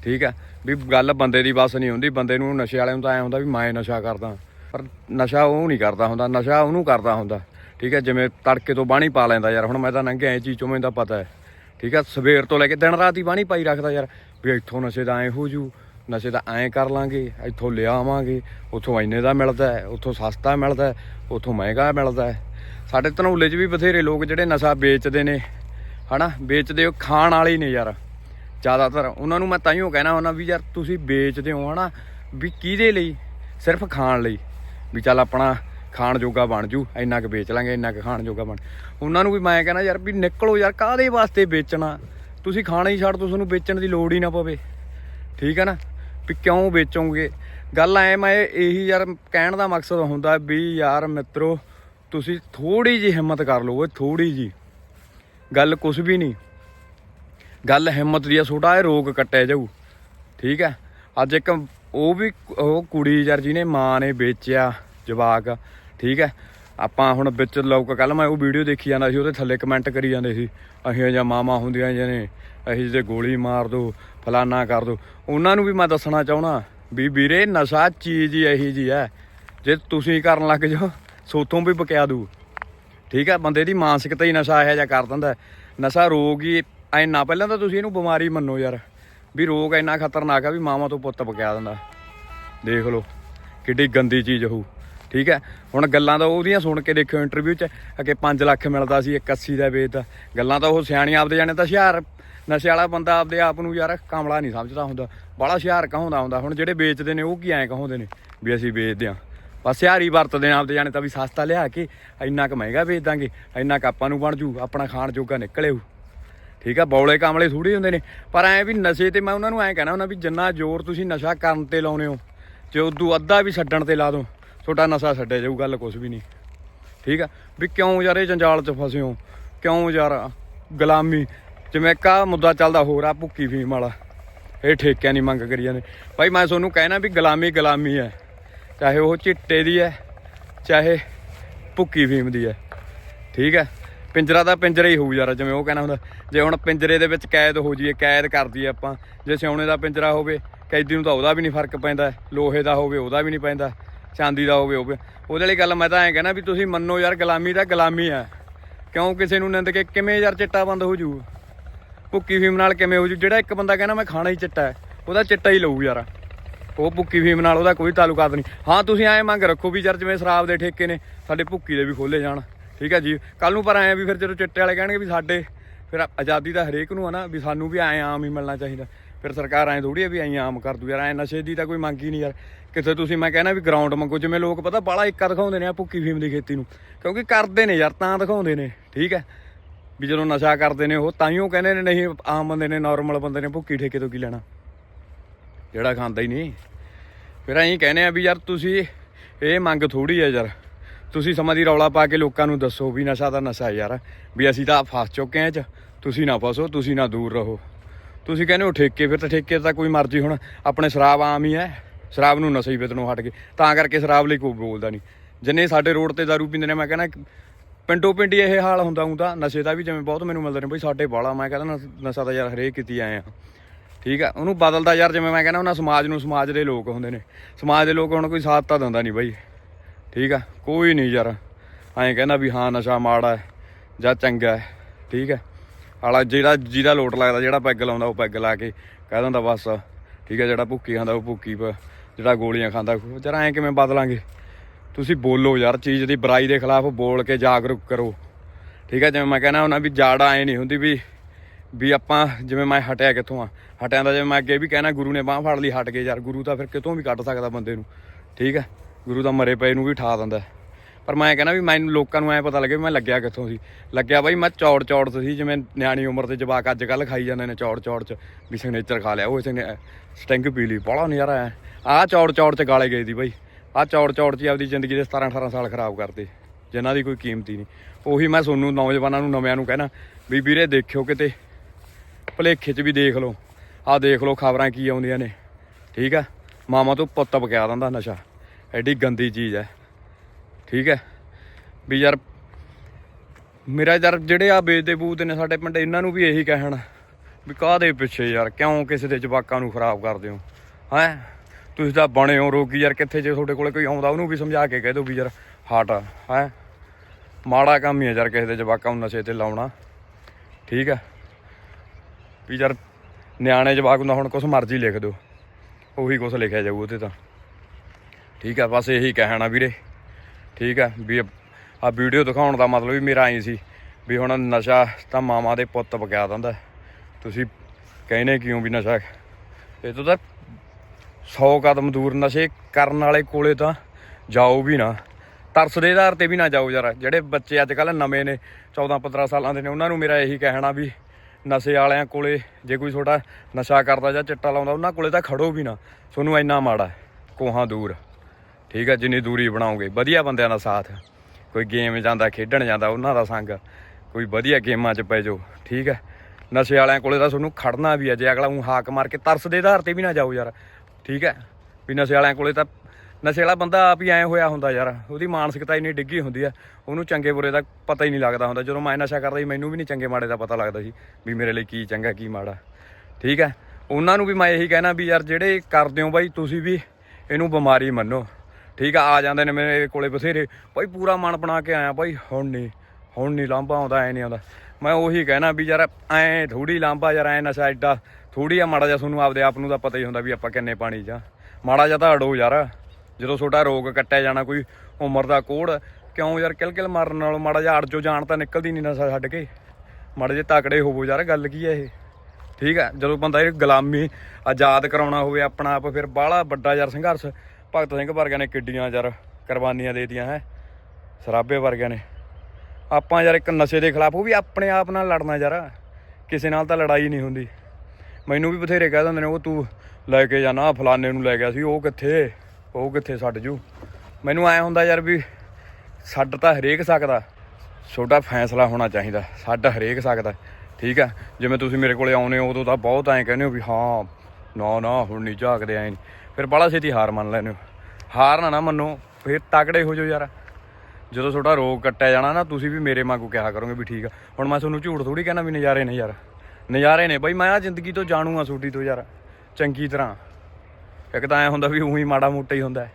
ਠੀਕ ਹੈ ਵੀ ਗੱਲ ਬੰਦੇ ਦੀ ਬਸ ਨਹੀਂ ਹੁੰਦੀ, ਬੰਦੇ ਨੂੰ ਨਸ਼ੇ ਵਾਲਿਆਂ ਨੂੰ ਤਾਂ ਐ ਹੁੰਦਾ ਵੀ ਮੈਂ ਨਸ਼ਾ ਕਰਦਾ। ਪਰ ਨਸ਼ਾ ਉਹ ਨਹੀਂ ਕਰਦਾ ਹੁੰਦਾ, ਨਸ਼ਾ ਉਹਨੂੰ ਕਰਦਾ ਹੁੰਦਾ। ਠੀਕ ਹੈ, ਜਿਵੇਂ ਤੜਕੇ ਤੋਂ ਬਾਣੀ ਪਾ ਲੈਂਦਾ ਯਾਰ, ਹੁਣ ਮੈਂ ਤਾਂ ਨੰਗੇ ਐ ਚੀਜ਼ ਚੋਂ ਮੈਨੂੰ ਤਾਂ ਪਤਾ ਹੈ। ਠੀਕ ਹੈ, ਸਵੇਰ ਤੋਂ ਲੈ ਕੇ ਦਿਨ ਰਾਤ ਹੀ ਬਾਣੀ ਪਾਈ ਰੱਖਦਾ ਯਾਰ, ਵੀ ਇੱਥੋਂ ਨਸ਼ੇ ਦਾ ਐ ਹੋ ਜੂ, ਨਸ਼ੇ ਦਾ ਐਂ ਕਰ ਲਾਂਗੇ, ਇੱਥੋਂ ਲਿਆ ਆਵਾਂਗੇ ਉੱਥੋਂ ਇੰਨੇ ਦਾ ਮਿਲਦਾ ਹੈ, ਉੱਥੋਂ ਸਸਤਾ ਮਿਲਦਾ ਹੈ, ਉੱਥੋਂ ਮਹਿੰਗਾ ਮਿਲਦਾ ਹੈ। ਸਾਡੇ ਧਨੌਲੇ 'ਚ ਵੀ ਬਥੇਰੇ ਲੋਕ ਜਿਹੜੇ ਨਸ਼ਾ ਵੇਚਦੇ ਨੇ, ਹਨਾ, ਵੇਚਦੇ ਉਹ ਖਾਣ ਵਾਲੇ ਹੀ ਨੇ ਯਾਰ। ਜ਼ਿਆਦਾਤਰ। ਉਹਨਾਂ ਨੂੰ ਮੈਂ ਤਾਈਓ ਕਹਿਣਾ ਹੁੰਦਾ ਵੀ ਯਾਰ ਤੁਸੀਂ ਵੇਚਦੇ ਹੋ ਹਨਾ, ਵੀ ਕਿਹਦੇ ਲਈ? ਸਿਰਫ ਖਾਣ ਲਈ। ਵੀ ਚੱਲ ਆਪਣਾ ਖਾਣ ਜੋਗਾ ਬਣ ਜੂ, ਇੰਨਾ ਕੁ ਵੇਚ ਲਾਂਗੇ, ਇੰਨਾ ਕੁ ਖਾਣ ਜੋਗਾ ਬਣ ਉਹਨਾਂ ਨੂੰ ਵੀ ਮੈਂ ਕਹਿਣਾ ਯਾਰ ਵੀ ਨਿਕਲੋ ਯਾਰ, ਕਾਹਦੇ ਵਾਸਤੇ ਵੇਚਣਾ? ਤੁਸੀਂ ਖਾਣਾ ਹੀ ਛੱਡ ਦੋ, ਤੁਹਾਨੂੰ ਵੇਚਣ ਦੀ ਲੋੜ ਹੀ ਨਾ ਪਵੇ। ਠੀਕ ਹੈ ਨਾ? ਵੀ ਕਿਉਂ ਵੇਚੋਗੇ? ਗੱਲ ਐ, ਮੈਂ ਇਹੀ ਯਾਰ ਕਹਿਣ ਦਾ ਮਕਸਦ ਹੁੰਦਾ ਵੀ ਯਾਰ ਮਿੱਤਰੋ, ਤੁਸੀਂ ਥੋੜੀ ਜੀ ਹਿੰਮਤ ਕਰ ਲਓ ਓਏ ਥੋੜੀ ਜੀ ਗੱਲ ਕੁਝ ਵੀ ਨਹੀਂ। ਗੱਲ ਹਿੰਮਤ ਦੀ ਆ ਛੋਟਾ ਇਹ ਰੋਗ ਕੱਟਿਆ ਜਾਊ। ਠੀਕ ਹੈ ਅੱਜ ਇੱਕ ਉਹ ਵੀ ਉਹ ਕੁੜੀ ਯਾਰ ਜਿਹਨੇ ਮਾਂ ਨੇ ਵੇਚਿਆ ਜਵਾਕ, ਠੀਕ ਹੈ ਆਪਾਂ ਹੁਣ ਵਿੱਚ ਲੋਕ ਕੱਲ ਮੈਂ ਉਹ ਵੀਡੀਓ ਦੇਖੀ ਜਾਂਦਾ ਸੀ, ਉਹਦੇ ਥੱਲੇ ਕਮੈਂਟ ਕਰੀ ਜਾਂਦੇ ਸੀ ਅਸੀਂ ਜਾਂ ਮਾਮਾ ਹੁੰਦੀਆਂ ਜਿਹਨੇ ਅਸੀਂ ਜਿਹੇ ਗੋਲੀ ਮਾਰ ਦੋ, ਫਲਾਨਾ ਕਰ ਦੋ। ਉਹਨਾਂ ਨੂੰ ਵੀ ਮੈਂ ਦੱਸਣਾ ਚਾਹਣਾ ਵੀ ਵੀਰੇ ਨਸ਼ਾ ਚੀਜ਼ ਹੀ ਇਹੀ ਜੀ ਹੈ ਜੇ ਤੁਸੀਂ ਕਰਨ ਲੱਗ ਜਾਓ, ਸੋਥੋਂ ਵੀ ਬਕਿਆ ਦੂ। ਠੀਕ ਹੈ ਬੰਦੇ ਦੀ ਮਾਨਸਿਕਤਾ ਹੀ ਨਸ਼ਾ ਇਹੋ ਜਿਹਾ ਕਰ ਦਿੰਦਾ। ਨਸ਼ਾ ਰੋਗ ਹੀ ਐਨਾ ਪਹਿਲਾਂ ਤਾਂ ਤੁਸੀਂ ਇਹਨੂੰ ਬਿਮਾਰੀ ਮੰਨੋ ਯਾਰ, ਵੀ ਰੋਗ ਇੰਨਾ ਖਤਰਨਾਕ ਆ ਵੀ ਮਾਵਾਂ ਤੋਂ ਪੁੱਤ ਬਕਿਆ ਦਿੰਦਾ। ਦੇਖ ਲਓ ਕਿੱਡੀ ਗੰਦੀ ਚੀਜ਼ ਹੋਊ, ਠੀਕ ਹੈ? ਹੁਣ ਗੱਲਾਂ ਤਾਂ ਉਹਦੀਆਂ ਸੁਣ ਕੇ ਦੇਖਿਓ ਇੰਟਰਵਿਊ 'ਚ ਕਿ 5 ਲੱਖ ਮਿਲਦਾ ਸੀ 81 ਦਾ ਵੇਚਦਾ ਗੱਲਾਂ ਤਾਂ ਉਹ ਸਿਆਣੀਆਂ ਆਪਦੇ ਜਾਣੇ ਤਾਂ ਹੁਸ਼ਿਆਰ, ਨਸ਼ੇ ਵਾਲਾ ਬੰਦਾ ਆਪਦੇ ਆਪ ਨੂੰ ਯਾਰ ਕਾਮਲਾ ਨਹੀਂ ਸਮਝਦਾ ਹੁੰਦਾ ਬੜਾ ਹੁਸ਼ਿਆਰ ਕਹਾਉਂਦਾ ਹੁੰਦਾ। ਹੁਣ ਜਿਹੜੇ ਵੇਚਦੇ ਨੇ ਉਹ ਕੀ ਐਂ ਕਹਾਉਂਦੇ ਨੇ ਵੀ ਅਸੀਂ ਵੇਚਦੇ ਆਂ ਬਸ ਹੁਸ਼ਿਆਰੀ ਵਰਤਦੇ ਆਂ ਆਪਦੇ ਜਾਣੇ ਤਾਂ ਵੀ ਸਸਤਾ ਲਿਆ ਕੇ ਇੰਨਾ ਕੁ ਮਹਿੰਗਾ ਵੇਚ ਦਾਂਗੇ, ਇੰਨਾ ਕੁ ਆਪਾਂ ਨੂੰ ਬਣ ਜੂ, ਆਪਣਾ ਖਾਣ ਜੋਗਾ ਨਿਕਲੇ ਠੀਕ ਆ, ਬੌਲੇ ਕਾਮਲੇ ਥੋੜੀ ਹੁੰਦੇ ਨੇ। ਪਰ ਐ ਵੀ ਨਸ਼ੇ ਤੇ ਮੈਂ ਉਹਨਾਂ ਨੂੰ ਐ ਕਹਿਣਾ ਹੁੰਦਾ ਵੀ ਜਿੰਨਾ ਜ਼ੋਰ ਤੁਸੀਂ ਨਸ਼ਾ ਕਰਨ ਤੇ ਲਾਉਨੇ ਹੋ ਜੇ ਉਦੋਂ ਅੱਧਾ ਵੀ ਛੱਡਣ ਤੇ ਲਾ ਦੋ, ਤੁਹਾਡਾ ਨਸ਼ਾ ਛੱਡਿਆ ਜਾਊ, ਗੱਲ ਕੁਝ ਵੀ ਨਹੀਂ। ਠੀਕ ਆ, ਵੀ ਕਿਉਂ ਯਾਰ ਇਹ ਜੰਜਾਲ 'ਚ ਫਸੇ ਹੋ? ਕਿਉਂ ਯਾਰ ਗੁਲਾਮੀ? ਜਿਵੇਂ ਕਾ ਮੁੱਦਾ ਚੱਲਦਾ ਹੋਰ ਆ, ਭੁੱਕੀ ਫੀਮ ਵਾਲਾ। ਇਹ ਠੇਕਿਆਂ ਦੀ ਮੰਗ ਕਰੀ ਜਾਂਦੇ। ਭਾਈ ਮੈਂ ਤੁਹਾਨੂੰ ਕਹਿਣਾ ਵੀ ਗੁਲਾਮੀ ਗੁਲਾਮੀ ਹੈ ਚਾਹੇ ਉਹ ਚਿੱਟੇ ਦੀ ਹੈ ਚਾਹੇ ਭੁੱਕੀ ਫੀਮ ਦੀ ਹੈ ਠੀਕ ਹੈ ਪਿੰਜਰਾ ਤਾਂ ਪਿੰਜਰਾ ਹੀ ਹੋਊ ਯਾਰ, ਜਿਵੇਂ ਉਹ ਕਹਿਣਾ ਹੁੰਦਾ। ਜੇ ਹੁਣ ਪਿੰਜਰੇ ਦੇ ਵਿੱਚ ਕੈਦ ਹੋ ਜਾਈਏ, ਕੈਦ ਕਰ ਦਈਏ ਆਪਾਂ, ਜੇ ਸਿਉਣੇ ਦਾ ਪਿੰਜਰਾ ਹੋਵੇ, ਕੈਦੀ ਨੂੰ ਤਾਂ ਉਹਦਾ ਵੀ ਨਹੀਂ ਫ਼ਰਕ ਪੈਂਦਾ, ਲੋਹੇ ਦਾ ਹੋਵੇ, ਉਹਦਾ ਵੀ ਨਹੀਂ ਪੈਂਦਾ, ਚਾਂਦੀ ਦਾ ਹੋਵੇ ਹੋਵੇ ਉਹਦੇ ਲਈ ਗੱਲ ਮੈਂ ਤਾਂ ਐਂ ਕਹਿਣਾ ਵੀ ਤੁਸੀਂ ਮੰਨੋ ਯਾਰ, ਗੁਲਾਮੀ ਤਾਂ ਗੁਲਾਮੀ ਹੈ ਕਿਉਂ ਕਿਸੇ ਨੂੰ ਨਿੰਦ ਕੇ ਕਿਵੇਂ ਯਾਰ ਚਿੱਟਾ ਬੰਦ ਹੋ ਜੂ ਭੁੱਕੀ ਫੀਮ ਨਾਲ ਕਿਵੇਂ ਹੋ ਜੂ ਜਿਹੜਾ ਇੱਕ ਬੰਦਾ ਕਹਿੰਦਾ ਮੈਂ ਖਾਣਾ ਹੀ ਚਿੱਟਾ ਹੈ, ਉਹਦਾ ਚਿੱਟਾ ਹੀ ਲਊ ਯਾਰ। ਉਹ ਭੁੱਕੀ ਫੀਮ ਨਾਲ ਉਹਦਾ ਕੋਈ ਤਾਲੁਕਾਤ ਨਹੀਂ। ਹਾਂ, ਤੁਸੀਂ ਐਂ ਮੰਗ ਰੱਖੋ ਵੀ ਯਾਰ, ਜਿਵੇਂ ਸ਼ਰਾਬ ਦੇ ਠੇਕੇ ਨੇ, ਸਾਡੇ ਭੁੱਕੀ ਦੇ ਵੀ ਖੋਲੇ ਜਾਣ। ਠੀਕ ਹੈ ਜੀ। ਕੱਲ ਨੂੰ ਪਰ ਐਂ ਵੀ ਫਿਰ ਜਦੋਂ ਚਿੱਟੇ ਵਾਲੇ ਕਹਿਣਗੇ ਵੀ ਸਾਡੇ, ਫਿਰ ਆਜ਼ਾਦੀ ਤਾਂ ਹਰੇਕ ਨੂੰ ਆ ਨਾ, ਵੀ ਸਾਨੂੰ ਵੀ ਐਂ ਆਮ ਹੀ ਮਿਲਣਾ ਚਾਹੀਦਾ। ਫਿਰ ਸਰਕਾਰ ਐਂ ਥੋੜੀ ਹੈ ਵੀ ਐਂ ਆਮ ਕਰ ਦੂ ਯਾਰ, ਐਂ ਨਸ਼ੇ ਦੀ ਤਾਂ ਕੋਈ ਮੰਗ ਹੀ ਨਹੀਂ ਯਾਰ। ਕਿੱਥੇ ਤੁਸੀਂ, ਮੈਂ ਕਹਿਣਾ ਵੀ ਗਰਾਊਂਡ ਮੰਗੋ, ਜਿਵੇਂ ਲੋਕ ਪਤਾ ਬਾਲਾ ਇੱਕਾ ਦਿਖਾਉਂਦੇ ਨੇ ਆ ਭੁੱਕੀ ਫੀਮ ਦੀ ਖੇਤੀ ਨੂੰ। ਕਿਉਂਕਿ ਕਰਦੇ ਨੇ ਯਾਰ, ਤਾਂ ਦਿਖਾਉਂਦੇ ਨੇ, ਠੀਕ ਹੈ। ਵੀ ਜਦੋਂ ਨਸ਼ਾ ਕਰਦੇ ਨੇ ਉਹ ਤਾਈਓ ਕਹਿੰਦੇ ਨੇ ਨਹੀਂ, ਆਮ ਬੰਦੇ ਨੇ ਨਾਰਮਲ ਬੰਦੇ ਨੇ ਭੁੱਕੀ ਠੇਕੇ ਤੋਂ ਕੀ ਲੈਣਾ। ਜਿਹੜਾ ਖਾਂਦਾ ਹੀ ਨਹੀਂ। ਫਿਰ ਐਂ ਕਹਿੰਦੇ ਆ ਵੀ ਯਾਰ ਤੁਸੀਂ, ਇਹ ਮੰਗ ਥੋੜੀ ਆ ਯਾਰ। ਤੁਸੀਂ ਸਮਾਂ ਦੀ ਰੌਲਾ ਪਾ ਕੇ ਲੋਕਾਂ ਨੂੰ ਦੱਸੋ ਵੀ ਨਸ਼ਾ ਤਾਂ ਨਸ਼ਾ ਯਾਰ, ਵੀ ਅਸੀਂ ਤਾਂ ਫਸ ਚੁੱਕੇ ਆਂ ਚ। ਤੁਸੀਂ ਨਾ ਫਸੋ, ਤੁਸੀਂ ਨਾ ਦੂਰ ਰਹੋ। ਤੁਸੀਂ ਕਹਿੰਦੇ ਹੋ ਠੇਕੇ, ਫਿਰ ਤਾਂ ਠੇਕੇ ਤਾਂ ਕੋਈ ਮਰਜ਼ੀ ਹੁਣ। ਆਪਣੇ ਸ਼ਰਾਬ ਆਮ ਹੀ ਹੈ। ਸ਼ਰਾਬ ਨੂੰ ਨਸ਼ਾ ਹੀ ਵੇਚਣੋਂ ਹਟ ਗਏ। ਤਾਂ ਕਰਕੇ ਸ਼ਰਾਬ ਲਈ ਕੋਈ ਬੋਲਦਾ ਨਹੀਂ। ਜਿੰਨੇ ਸਾਡੇ ਰੋਡ ਤੇ ਦਾਰੂ ਪੀਂਦੇ ਨੇ, ਮੈਂ ਕਹਿੰਦਾ ਪਿੰਡੋ ਪਿੰਡੀ ਇਹ ਹਾਲ ਹੁੰਦਾ ਹੁੰਦਾ ਨਸ਼ੇ ਦਾ ਵੀ ਜਿਵੇਂ ਬਹੁਤ ਮੈਨੂੰ ਮਿਲਦੇ ਨੇ, ਬਈ ਸਾਡੇ ਬਾਲਾ ਮੈਂ ਕਹਿੰਦਾ ਨਸ਼ਾ ਤਾਂ ਯਾਰ ਹਰੇਕ ਕੀਤੀ ਆਏ ਆ। ਠੀਕ ਆ, ਉਹਨੂੰ ਬਦਲਦਾ ਯਾਰ, ਜਿਵੇਂ ਮੈਂ ਕਹਿੰਦਾ ਉਹਨਾਂ ਸਮਾਜ ਨੂੰ, ਸਮਾਜ ਦੇ ਲੋਕ ਹੁੰਦੇ ਨੇ। ਸਮਾਜ ਦੇ ਲੋਕ ਹੁਣ ਕੋਈ ਸਾਥ ਤਾਂ ਦਿੰਦਾ ਨਹੀਂ ਬਾਈ। ਠੀਕ ਆ? ਕੋਈ ਨਹੀਂ ਯਾਰ। ਐਂ ਕਹਿੰਦਾ ਵੀ ਹਾਂ, ਨਸ਼ਾ ਮਾੜਾ ਹੈ ਜਾਂ ਚੰਗਾ ਹੈ, ਠੀਕ ਹੈ? ਆਲਾ ਜਿਹੜਾ, ਜਿਹਦਾ ਲੋਟ ਲੱਗਦਾ, ਜਿਹੜਾ ਪੈਗ ਲਾਉਂਦਾ, ਉਹ ਪੈਗ ਲਾ ਕੇ ਕਹਿ ਦਿੰਦਾ ਬਸ, ਠੀਕ ਹੈ? ਜਿਹੜਾ ਭੁੱਕੀ ਖਾਂਦਾ, ਉਹ ਭੁੱਕੀ ਜਿਹੜਾ ਗੋਲੀਆਂ ਖਾਂਦਾ ਜਰਾ ਐਂ ਕਿਵੇਂ ਬਦਲਾਂਗੇ? ਤੁਸੀਂ ਬੋਲੋ ਯਾਰ, ਚੀਜ਼ ਦੀ ਬੁਰਾਈ ਦੇ ਖਿਲਾਫ ਬੋਲ ਕੇ ਜਾਗਰੂਕ ਕਰੋ। ਠੀਕ ਹੈ? ਜਿਵੇਂ ਮੈਂ ਕਹਿੰਦਾ ਉਹਨਾਂ ਵੀ ਜਾੜਾ ਐ ਨਹੀਂ ਹੁੰਦੀ ਵੀ ਵੀ ਆਪਾਂ ਜਿਵੇਂ ਮੈਂ ਹਟਿਆ ਕਿੱਥੋਂ ਆ? ਹਟਿਆ ਦਾ ਜਿਵੇਂ ਮੈਂ ਅੱਗੇ ਵੀ ਕਹਿਣਾ ਗੁਰੂ ਨੇ ਬਾਹ ਫੜ ਲਈ, ਹਟ ਗਏ ਯਾਰ। ਗੁਰੂ ਤਾਂ ਫਿਰ ਕਿਤੋਂ ਵੀ ਕੱਢ ਸਕਦਾ ਬੰਦੇ ਨੂੰ। ਠੀਕ ਹੈ? ਗੁਰੂ ਦਾ ਮਰੇ ਪਏ ਨੂੰ ਵੀ ਠਾ ਦਿੰਦਾ ਪਰ ਮੈਂ ਕਹਿੰਦਾ ਵੀ ਮੈਨੂੰ ਲੋਕਾਂ ਨੂੰ ਐ ਪਤਾ ਲੱਗੇ ਵੀ ਮੈਂ ਲੱਗਿਆ ਕਿੱਥੋਂ ਸੀ। ਲੱਗਿਆ ਬਾਈ ਮੈਂ ਚੌੜ ਚੌੜ ਤੋਂ ਸੀ, ਜਿਵੇਂ ਨਿਆਣੀ ਉਮਰ 'ਤੇ ਜਵਾਕ ਅੱਜ ਕੱਲ ਖਾਈ ਜਾਂਦੇ ਨੇ ਚੌੜ ਚੌੜ ਚ। ਵੀ ਸਿਗਨੇਚਰ ਖਾ ਲਿਆ, ਉਹ ਸਿਗਨੇ ਸਟਿੰਗ ਪੀ ਲਈ, ਬੜਾ ਨਜ਼ਾਰਾ ਆ ਆਹ ਚੌੜ ਚੌੜ ਚ ਗਾਲੇ ਗਏ ਦੀ ਬਾਈ। ਆਹ ਚੌੜ ਚੌੜ ਚ ਹੀ ਆਪਦੀ ਜ਼ਿੰਦਗੀ ਦੇ 17 18 ਸਾਲ ਖਰਾਬ ਕਰਦੇ, ਜਿਨ੍ਹਾਂ ਦੀ ਕੋਈ ਕੀਮਤੀ ਨਹੀਂ। ਉਹੀ ਮੈਂ ਤੁਹਾਨੂੰ ਨੌਜਵਾਨਾਂ ਨੂੰ, ਨਵਿਆਂ ਨੂੰ ਕਹਿਣਾ, ਵੀ ਵੀਰੇ ਦੇਖਿਓ ਕਿਤੇ, ਭਲੇਖੇ 'ਚ ਵੀ ਦੇਖ ਲਓ। ਆਹ ਦੇਖ ਲਓ ਖਬਰਾਂ ਕੀ ਆਉਂਦੀਆਂ ਨੇ। ਠੀਕ ਆ? ਮਾਮਾ ਤੋਂ ਪੁੱਤ ਪਕਿਆ ਦਿੰਦਾ ਨਸ਼ਾ। ਐਡੀ ਗੰਦੀ ਚੀਜ਼ ਹੈ। ਠੀਕ ਹੈ? ਵੀ ਯਾਰ, ਮੇਰਾ ਯਾਰ ਜਿਹੜੇ ਆ ਵੇਚਦੇ ਬੂਦੇ ਨੇ ਸਾਡੇ ਪਿੰਡ, ਇਹਨਾਂ ਨੂੰ ਵੀ ਇਹੀ ਕਹਿਣ ਵੀ ਕਾਹਦੇ ਪਿੱਛੇ ਯਾਰ, ਕਿਉਂ ਕਿਸੇ ਦੇ ਜਵਾਕਾਂ ਨੂੰ ਖਰਾਬ ਕਰਦੇ ਹੋ? ਹੈ? ਤੁਸੀਂ ਤਾਂ ਬਣੇ ਹੋ ਰੋਗੀ ਯਾਰ, ਕਿੱਥੇ ਜੇ ਤੁਹਾਡੇ ਕੋਲੇ ਕੋਈ ਆਉਂਦਾ, ਉਹਨੂੰ ਵੀ ਸਮਝਾ ਕੇ ਕਹਿ ਦਿਓ ਵੀ ਯਾਰ, ਹਟ, ਹੈ? ਮਾੜਾ ਕੰਮ ਹੀ ਹੈ ਯਾਰ ਕਿਸੇ ਦੇ ਜਵਾਕਾਂ ਨੂੰ ਨਸ਼ੇ ਤੇ ਲਾਉਣਾ। ਠੀਕ ਹੈ? ਵੀ ਯਾਰ, ਨਿਆਣੇ ਜਵਾਕ ਹੁੰਦਾ, ਹੁਣ ਕੁਛ ਮਰਜ਼ੀ ਲਿਖ ਦਿਓ। ਉਹੀ ਕੁਛ ਲਿਖਿਆ ਜਾਊ ਉਹਤੇ ਤਾਂ। ਠੀਕ ਆ, ਬਸ ਇਹੀ ਕਹਿਣਾ ਵੀਰੇ। ਠੀਕ ਆ, ਵੀ ਆ ਵੀਡੀਓ ਦਿਖਾਉਣ ਦਾ ਮਤਲਬ ਵੀ ਮੇਰਾ ਆਈ ਸੀ ਵੀ ਹੁਣ ਨਸ਼ਾ ਤਾਂ ਮਾਵਾਂ ਦੇ ਪੁੱਤ ਪਕਿਆ ਦਿੰਦਾ। ਤੁਸੀਂ ਕਹਿੰਦੇ ਕਿਉਂ ਵੀ ਨਸ਼ਾ? ਇਹ ਤੋਂ ਤਾਂ 100 ਕਦਮ ਦੂਰ ਨਸ਼ੇ ਕਰਨ ਵਾਲੇ ਕੋਲੇ ਤਾਂ ਜਾਓ ਵੀ ਨਾ। ਤਰਸ ਦੇ ਆਧਾਰ ਤੇ ਵੀ ਨਾ ਜਾਓ ਯਾਰ। ਜਿਹੜੇ ਬੱਚੇ ਅੱਜ ਕੱਲ ਨਵੇਂ ਨੇ 14 15 ਸਾਲਾਂ ਦੇ ਨੇ, ਉਹਨਾਂ ਨੂੰ ਮੇਰਾ ਇਹੀ ਕਹਿਣਾ ਵੀ ਨਸ਼ੇ ਵਾਲਿਆਂ ਕੋਲੇ ਜੇ ਕੋਈ ਤੁਹਾਡਾ ਨਸ਼ਾ ਕਰਦਾ ਜਾਂ ਚਿੱਟਾ ਲਾਉਂਦਾ, ਉਹਨਾਂ ਕੋਲੇ ਤਾਂ ਖੜੋ ਵੀ ਨਾ। ਤੁਹਾਨੂੰ ਇੰਨਾ ਮਾੜਾ, ਕੋਹਾਂ ਦੂਰ। ਠੀਕ ਹੈ ਜਿੰਨੀ ਦੂਰੀ ਬਣਾਓਗੇ, ਵਧੀਆ ਬੰਦਿਆਂ ਦਾ ਸਾਥ। ਕੋਈ ਗੇਮ ਜਾਂਦਾ, ਖੇਡਣ ਜਾਂਦਾ, ਉਹਨਾਂ ਦਾ ਸੰਗ। ਕੋਈ ਵਧੀਆ ਗੇਮਾਂ 'ਚ ਪੈ ਜਾਓ, ਠੀਕ ਹੈ ਨਸ਼ੇ ਵਾਲਿਆਂ ਕੋਲੇ ਤਾਂ ਤੁਹਾਨੂੰ ਖੜਨਾ ਵੀ ਹੈ ਜੇ ਅਗਲਾ ਉਹ ਹਾਕ ਮਾਰ ਕੇ ਤਰਸ ਦੇ ਆਧਾਰ ਤੇ ਵੀ ਨਾ ਜਾਓ ਯਾਰ, ਠੀਕ ਹੈ ਵੀ ਨਸ਼ੇ ਵਾਲਿਆਂ ਕੋਲੇ ਤਾਂ, ਨਸ਼ੇ ਵਾਲਾ ਬੰਦਾ ਆਪ ਹੀ ਐ ਹੋਇਆ ਹੁੰਦਾ ਯਾਰ, ਉਹਦੀ ਮਾਨਸਿਕਤਾ ਇੰਨੀ ਡਿੱਗੀ ਹੁੰਦੀ ਆ, ਉਹਨੂੰ ਚੰਗੇ ਬੁਰੇ ਦਾ ਪਤਾ ਹੀ ਨਹੀਂ ਲੱਗਦਾ ਹੁੰਦਾ। ਜਦੋਂ ਮੈਂ ਨਸ਼ਾ ਕਰਦਾ ਸੀ, ਮੈਨੂੰ ਵੀ ਨਹੀਂ ਚੰਗੇ ਮਾੜੇ ਦਾ ਪਤਾ ਲੱਗਦਾ ਸੀ ਵੀ ਮੇਰੇ ਲਈ ਕੀ ਚੰਗਾ, ਕੀ ਮਾੜਾ, ਠੀਕ ਹੈ ਉਹਨਾਂ ਨੂੰ ਵੀ ਮੈਂ ਇਹੀ ਕਹਿਣਾ ਵੀ ਯਾਰ, ਜਿਹੜੇ ਕਰਦੇ ਹੋ ਬਾਈ, ਤੁਸੀਂ ਵੀ ਇਹਨੂੰ ਬਿਮਾਰੀ ਮੰਨੋ। ਠੀਕ ਆ ਆ ਜਾਂਦੇ ਨੇ ਮੇਰੇ ਕੋਲੇ ਬਥੇਰੇ। ਭਾਈ ਪੂਰਾ ਮਨ ਬਣਾ ਕੇ ਆਇਆ, ਭਾਈ ਹੁਣ ਨਹੀਂ ਹੁਣ ਨਹੀਂ ਲਾਂਭਾ ਆਉਂਦਾ, ਐ ਨਹੀਂ ਆਉਂਦਾ। ਮੈਂ ਉਹੀ ਕਹਿਣਾ ਵੀ ਯਾਰ, ਐ ਥੋੜੀ ਲਾਂਭਾ ਯਾਰ, ਐ ਨਸ਼ਾ ਐਡਾ ਥੋੜੀ ਆ ਮਾੜਾ ਜਿਹਾ ਤੁਹਾਨੂੰ ਆਪਦੇ ਆਪ ਨੂੰ ਤਾਂ ਪਤਾ ਹੀ ਹੁੰਦਾ ਵੀ ਆਪਾਂ ਕਿੰਨੇ ਪਾਣੀ ਜਾਂ ਮਾੜਾ ਜਿਹਾ ਤਾਂ ਅੜੋ ਯਾਰ। ਜਦੋਂ ਤੁਹਾਡਾ ਰੋਗ ਕੱਟਿਆ ਜਾਣਾ, ਕੋਈ ਉਮਰ ਦਾ ਕੋੜ, ਕਿਉਂ ਯਾਰ ਕਿਲ ਕਿਲ ਮਾਰਨ ਨਾਲੋਂ ਮਾੜਾ ਜਿਹਾ ਅੜ ਜੋ ਜਾਣ ਤਾਂ ਨਿਕਲਦੀ ਨਹੀਂ ਨਸ਼ਾ ਛੱਡ ਕੇ। ਮਾੜੇ ਜਿਹੇ ਤਕੜੇ ਹੋਵੋ ਯਾਰ, ਗੱਲ ਕੀ ਹੈ ਇਹ? ਠੀਕ ਹੈ ਜਦੋਂ ਬੰਦਾ ਇਹ ਗੁਲਾਮੀ ਆਜ਼ਾਦ ਕਰਾਉਣਾ ਹੋਵੇ, ਆਪਣਾ ਆਪ ਫਿਰ ਬਾਹਲਾ ਵੱਡਾ ਯਾਰ ਸੰਘਰਸ਼। ਭਗਤ ਸਿੰਘ ਵਰਗਿਆਂ ਨੇ ਕਿੱਡੀਆਂ ਯਾਰ ਕੁਰਬਾਨੀਆਂ ਦੇਤੀਆਂ ਹੈ। ਸਰਾਬੇ ਵਰਗਿਆਂ ਨੇ। ਆਪਾਂ ਯਾਰ ਇੱਕ ਨਸ਼ੇ ਦੇ ਖਿਲਾਫ, ਉਹ ਵੀ ਆਪਣੇ ਆਪ ਨਾਲ ਲੜਨਾ ਯਾਰ। ਕਿਸੇ ਨਾਲ ਤਾਂ ਲੜਾਈ ਨਹੀਂ ਹੁੰਦੀ। ਮੈਨੂੰ ਵੀ ਬਥੇਰੇ ਕਹਿ ਦਿੰਦੇ ਨੇ, ਉਹ ਤੂੰ ਲੈ ਕੇ ਜਾਣਾ ਫਲਾਣੇ ਨੂੰ ਲੈ ਗਿਆ ਸੀ, ਉਹ ਕਿੱਥੇ? ਉਹ ਕਿੱਥੇ ਛੱਡ ਜੂ? ਮੈਨੂੰ ਐ ਹੁੰਦਾ ਯਾਰ ਵੀ ਛੱਡ ਤਾਂ ਹਰੇਕ ਸਕਦਾ। ਛੋਟਾ ਫੈਸਲਾ ਹੋਣਾ ਚਾਹੀਦਾ, ਛੱਡ ਹਰੇਕ ਸਕਦਾ। ਠੀਕ ਆ ਜਿਵੇਂ ਤੁਸੀਂ ਮੇਰੇ ਕੋਲੇ ਆਉਨੇ ਹੋ, ਉਦੋਂ ਤਾਂ ਬਹੁਤ ਐਂ ਕਹਿੰਦੇ ਹੋ ਵੀ ਹਾਂ, ਨਾ ਨਾ, ਹੁਣ ਨਹੀਂ ਝਾਕਦੇ, ਐਂ ਫਿਰ ਬੜਾ ਛੇਤੀ ਹਾਰ ਮੰਨ ਲੈਂਦੇ ਹੋ। ਹਾਰ ਨਾ ਨਾ ਮੰਨੋ, ਫਿਰ ਤਕੜੇ ਹੋ ਜਾਓ ਯਾਰ। ਜਦੋਂ ਤੁਹਾਡਾ ਰੋਗ ਕੱਟਿਆ ਜਾਣਾ ਨਾ, ਤੁਸੀਂ ਵੀ ਮੇਰੇ ਵਾਂਗੂ ਕਿਹਾ ਕਰੋਗੇ ਵੀ ਠੀਕ ਆ। ਹੁਣ ਮੈਂ ਤੁਹਾਨੂੰ ਝੂਠ ਥੋੜੀ ਕਹਿਣਾ ਵੀ ਨਜ਼ਾਰੇ ਨੇ ਯਾਰ। ਨਜ਼ਾਰੇ ਨੇ ਬਈ, ਮੈਂ ਆ ਜ਼ਿੰਦਗੀ ਤੋਂ ਜਾਣੂਗਾ ਛੋਟੀ ਤੋਂ ਯਾਰ, ਚੰਗੀ ਤਰ੍ਹਾਂ। ਇੱਕ ਤਾਂ ਐ ਹੁੰਦਾ ਵੀ ਉਹੀ ਮਾੜਾ ਮੋਟਾ ਹੀ ਹੁੰਦਾ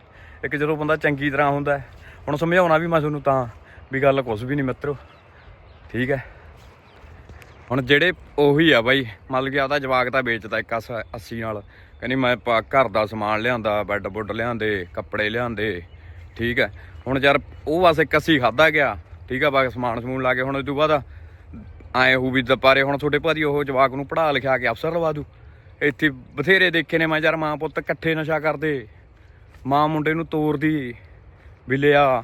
ਇੱਕ ਜਦੋਂ ਬੰਦਾ ਚੰਗੀ ਤਰ੍ਹਾਂ ਹੁੰਦਾ ਹੁਣ ਸਮਝਾਉਣਾ ਵੀ ਮੈਂ ਤੁਹਾਨੂੰ ਤਾਂ ਵੀ ਗੱਲ ਕੁਝ ਵੀ ਨਹੀਂ ਮਿੱਤਰੋ। ਠੀਕ ਹੈ? ਹੁਣ ਜਿਹੜੇ ਉਹੀ ਆ ਬਾਈ ਮਤਲਬ ਕਿ ਆਦਾ ਜਵਾਕ ਤਾਂ ਵੇਚਦਾ ਇੱਕ 80 ਨਾਲ। ਕਹਿੰਦੀ ਮੈਂ ਘਰ ਦਾ ਸਮਾਨ ਲਿਆਂਦਾ, ਬੈੱਡ ਬੁੱਡ ਲਿਆਂਦੇ, ਕੱਪੜੇ ਲਿਆਂਦੇ, ਠੀਕ ਹੈ। ਹੁਣ ਯਾਰ ਉਹ ਬਸ ਕੱਸੀ 80 ਖਾਦਾ ਗਿਆ, ਠੀਕ ਆ ਬਾਕੀ ਸਮਾਨ ਸਮੂਨ ਲਾ ਕੇ ਹੁਣ ਇਸ ਤੋਂ ਬਾਅਦ ਆਏ ਹੋ ਵੀ ਦੁਪਾਰੇ ਹੁਣ ਤੁਹਾਡੇ ਭਾਜੀ ਉਹ ਜਵਾਕ ਨੂੰ ਪੜ੍ਹਾ ਲਿਖਾ ਕੇ ਅਫਸਰ ਲਵਾ ਦੂ ਇੱਥੇ ਬਥੇਰੇ ਦੇਖੇ ਨੇ ਮੈਂ ਯਾਰ ਮਾਂ ਪੁੱਤ ਇਕੱਠੇ ਨਸ਼ਾ ਕਰਦੇ, ਮਾਂ ਮੁੰਡੇ ਨੂੰ ਤੋਰਦੀ, ਵੀ ਲਿਆ।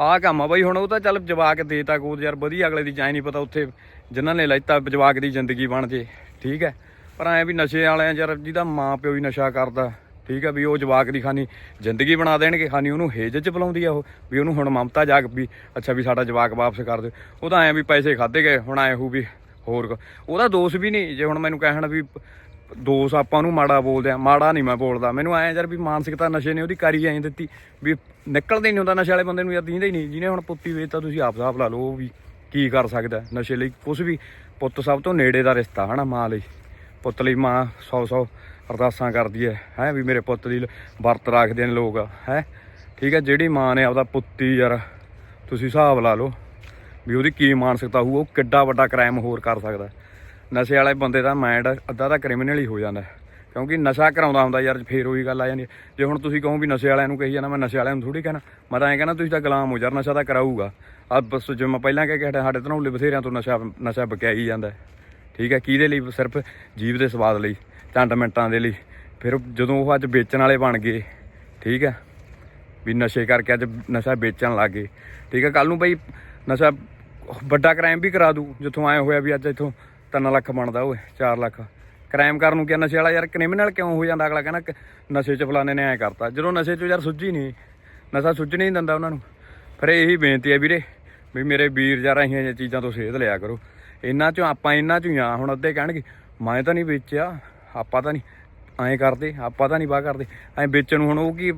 ਆਹ ਕੰਮ ਆ ਬਈ, ਹੁਣ ਉਹ ਤਾਂ ਚੱਲ ਜਵਾਕ ਦੇਤਾ ਗੋਦ ਯਾਰ, ਵਧੀਆ ਅਗਲੇ ਦੀ ਜਾਇ ਨਹੀਂ ਪਤਾ ਉੱਥੇ ਜਿਨ੍ਹਾਂ ਨੇ ਲੈਤਾ ਜਵਾਕ ਦੀ ਜ਼ਿੰਦਗੀ ਬਣ ਜੇ, ਠੀਕ ਹੈ। ਪਰ ਐ ਵੀ ਨਸ਼ੇ ਵਾਲਿਆਂ ਯਾਰ ਜਿਹਦਾ ਮਾਂ ਪਿਓ ਹੀ ਨਸ਼ਾ ਕਰਦਾ, ਠੀਕ ਆ ਵੀ ਉਹ ਜਵਾਕ ਦੀ ਖਾਨੀ ਜ਼ਿੰਦਗੀ ਬਣਾ ਦੇਣਗੇ, ਖਾਨੀ ਉਹਨੂੰ ਹੇਜ ਚ ਬੁਲਾਉਂਦੀ ਆ ਉਹ, ਵੀ ਉਹਨੂੰ ਹੁਣ ਮਮਤਾ ਜਾਗ ਵੀ, ਅੱਛਾ ਵੀ ਸਾਡਾ ਜਵਾਕ ਵਾਪਸ ਕਰ ਦਿਓ। ਉਹ ਤਾਂ ਐ ਵੀ ਪੈਸੇ ਖਾਦੇ ਗਏ, ਹੁਣ ਐ ਹੋ ਵੀ ਹੋਰ ਉਹਦਾ ਦੋਸ਼ ਵੀ ਨਹੀਂ, ਜੇ ਹੁਣ ਮੈਨੂੰ ਕਹਿਣ ਵੀ ਦੋਸ਼ ਆਪਾਂ ਨੂੰ ਮਾੜਾ ਬੋਲਦੇ ਆ, ਮਾੜਾ ਨਹੀਂ ਮੈਂ ਬੋਲਦਾ। ਮੈਨੂੰ ਐ ਯਾਰ ਵੀ ਮਾਨਸਿਕਤਾ ਨਸ਼ੇ ਨੇ ਉਹਦੀ ਕਰੀ ਐਂ ਦਿੱਤੀ, ਵੀ ਨਿਕਲਦੇ ਨਹੀਂ ਹੁੰਦਾ ਨਸ਼ੇ ਵਾਲੇ ਬੰਦੇ ਨੂੰ ਯਾਰ ਦੀਂਦਾ ਹੀ ਨਹੀਂ। ਜਿਹਨੇ ਹੁਣ ਪੁੱਤੀ ਵੇਚਤਾ ਤੁਸੀਂ ਆਪ ਸਾਫ਼ ਲਾ ਲਓ ਉਹ ਵੀ ਕੀ ਕਰ ਸਕਦਾ, ਨਸ਼ੇ ਲਈ ਕੁਝ ਵੀ, ਪੁੱਤ ਸਭ ਤੋਂ ਨੇੜੇ ਦਾ ਰਿਸ਼ਤਾ, ਹਨਾ ਮਾਂ ਲਈ। ਪੁੱਤ ਲਈ ਮਾਂ 100 100 ਅਰਦਾਸਾਂ ਕਰਦੀ ਹੈ ਹੈ ਵੀ ਮੇਰੇ ਪੁੱਤ ਦੀ ਵਰਤ ਰੱਖਦੇ ਨੇ ਲੋਕ, ਹੈ। ਠੀਕ ਹੈ ਜਿਹੜੀ ਮਾਂ ਨੇ ਆਪਦਾ ਪੁੱਤੀ ਯਾਰ ਤੁਸੀਂ ਹਿਸਾਬ ਲਾ ਲਓ ਵੀ ਉਹਦੀ ਕੀ ਮਾਨਸਿਕਤਾ ਹੋਊ, ਉਹ ਕਿੱਡਾ ਵੱਡਾ ਕ੍ਰਾਈਮ ਹੋਰ ਕਰ ਸਕਦਾ। ਨਸ਼ੇ ਵਾਲੇ ਬੰਦੇ ਦਾ ਮਾਈਂਡ ਅੱਧਾ ਤਾਂ ਕ੍ਰਿਮੀਨਲ ਹੀ ਹੋ ਜਾਂਦਾ, ਕਿਉਂਕਿ ਨਸ਼ਾ ਕਰਾਉਂਦਾ ਹੁੰਦਾ ਯਾਰ, ਫੇਰ ਉਹੀ ਗੱਲ ਆ ਜਾਂਦੀ ਹੈ। ਜੇ ਹੁਣ ਤੁਸੀਂ ਕਹੋ ਵੀ ਨਸ਼ੇ ਵਾਲਿਆਂ ਨੂੰ ਕਹੀ ਜਾਂਦਾ, ਮੈਂ ਨਸ਼ੇ ਵਾਲਿਆਂ ਨੂੰ ਥੋੜੀ ਕਹਿਣਾ, ਮੈਂ ਤਾਂ ਐਂ ਕਹਿੰਦਾ ਤੁਸੀਂ ਤਾਂ ਗੁਲਾਮ ਹੋ ਯਾਰ, ਨਸ਼ਾ ਤਾਂ ਕਰਾਊਗਾ। ਆ ਬਸ ਜਿਵੇਂ ਮੈਂ ਪਹਿਲਾਂ ਕਹਿ ਕੇ ਹਟਿਆ, ਸਾਡੇ ਧਨੌਲੇ ਬਥੇਰਿਆਂ ਤੋਂ ਨਸ਼ਾ ਨਸ਼ਾ ਬਕਿਆ ਹੀ ਜਾਂਦਾ। ਠੀਕ ਹੈ, ਕਿਹਦੇ ਲਈ? ਸਿਰਫ ਜੀਵ ਦੇ ਸਵਾਦ ਲਈ ਚੰਡ ਮਿੰਟਾਂ ਦੇ ਲਈ। ਫਿਰ ਜਦੋਂ ਉਹ ਅੱਜ ਵੇਚਣ ਵਾਲੇ ਬਣ ਗਏ, ਠੀਕ ਹੈ, ਵੀ ਨਸ਼ੇ ਕਰਕੇ ਅੱਜ ਨਸ਼ਾ ਵੇਚਣ ਲੱਗ ਗਏ। ਠੀਕ ਹੈ ਕੱਲ ਨੂੰ ਬਈ ਨਸ਼ਾ ਵੱਡਾ ਕ੍ਰਾਈਮ ਵੀ ਕਰਾ ਦੂ, ਜਿੱਥੋਂ ਆਏ ਹੋਇਆ ਵੀ ਅੱਜ ਇੱਥੋਂ 3 ਲੱਖ ਬਣਦਾ ਓਏ 4 ਲੱਖ। ਕ੍ਰਾਈਮ ਕਰਨ ਨੂੰ ਕਿਹਾ, ਨਸ਼ੇ ਵਾਲਾ ਯਾਰ ਕ੍ਰਿਮੀਨਲ ਕਿਉਂ ਹੋ ਜਾਂਦਾ ਅਗਲਾ? ਕਹਿੰਦਾ ਨਸ਼ੇ 'ਚ ਫਲਾਣੇ ਨੇ ਐ ਕਰਤਾ। ਜਦੋਂ ਨਸ਼ੇ 'ਚੋਂ ਯਾਰ ਸੁੱਝੀ ਨਹੀਂ, ਨਸ਼ਾ ਸੁੱਝ ਨਹੀਂ ਦਿੰਦਾ ਉਹਨਾਂ ਨੂੰ। ਫਿਰ ਇਹੀ ਬੇਨਤੀ ਹੈ ਵੀਰੇ, ਵੀ ਮੇਰੇ ਵੀਰ ਯਾਰ ਅਹੀਆਂ ਜਿਹੀਆਂ ਚੀਜ਼ਾਂ ਤੋਂ ਸੇਧ ਲਿਆ ਕਰੋ। ਇਹਨਾਂ 'ਚੋਂ ਆਪਾਂ ਇਹਨਾਂ 'ਚੋਂ ਹੀ ਆ, ਹੁਣ ਅੱਧੇ ਕਹਿਣਗੇ, ਮੈਂ ਤਾਂ ਨਹੀਂ ਵੇਚਿਆ, ਆਪਾਂ ਤਾਂ ਨਹੀਂ, ਐਂ ਕਰਦੇ, ਆਪਾਂ ਤਾਂ ਨਹੀਂ ਬਾਹ ਕਰਦੇ, ਐਂ ਵੇਚਣ ਨੂੰ ਹੁਣ ਉਹ ਕੀ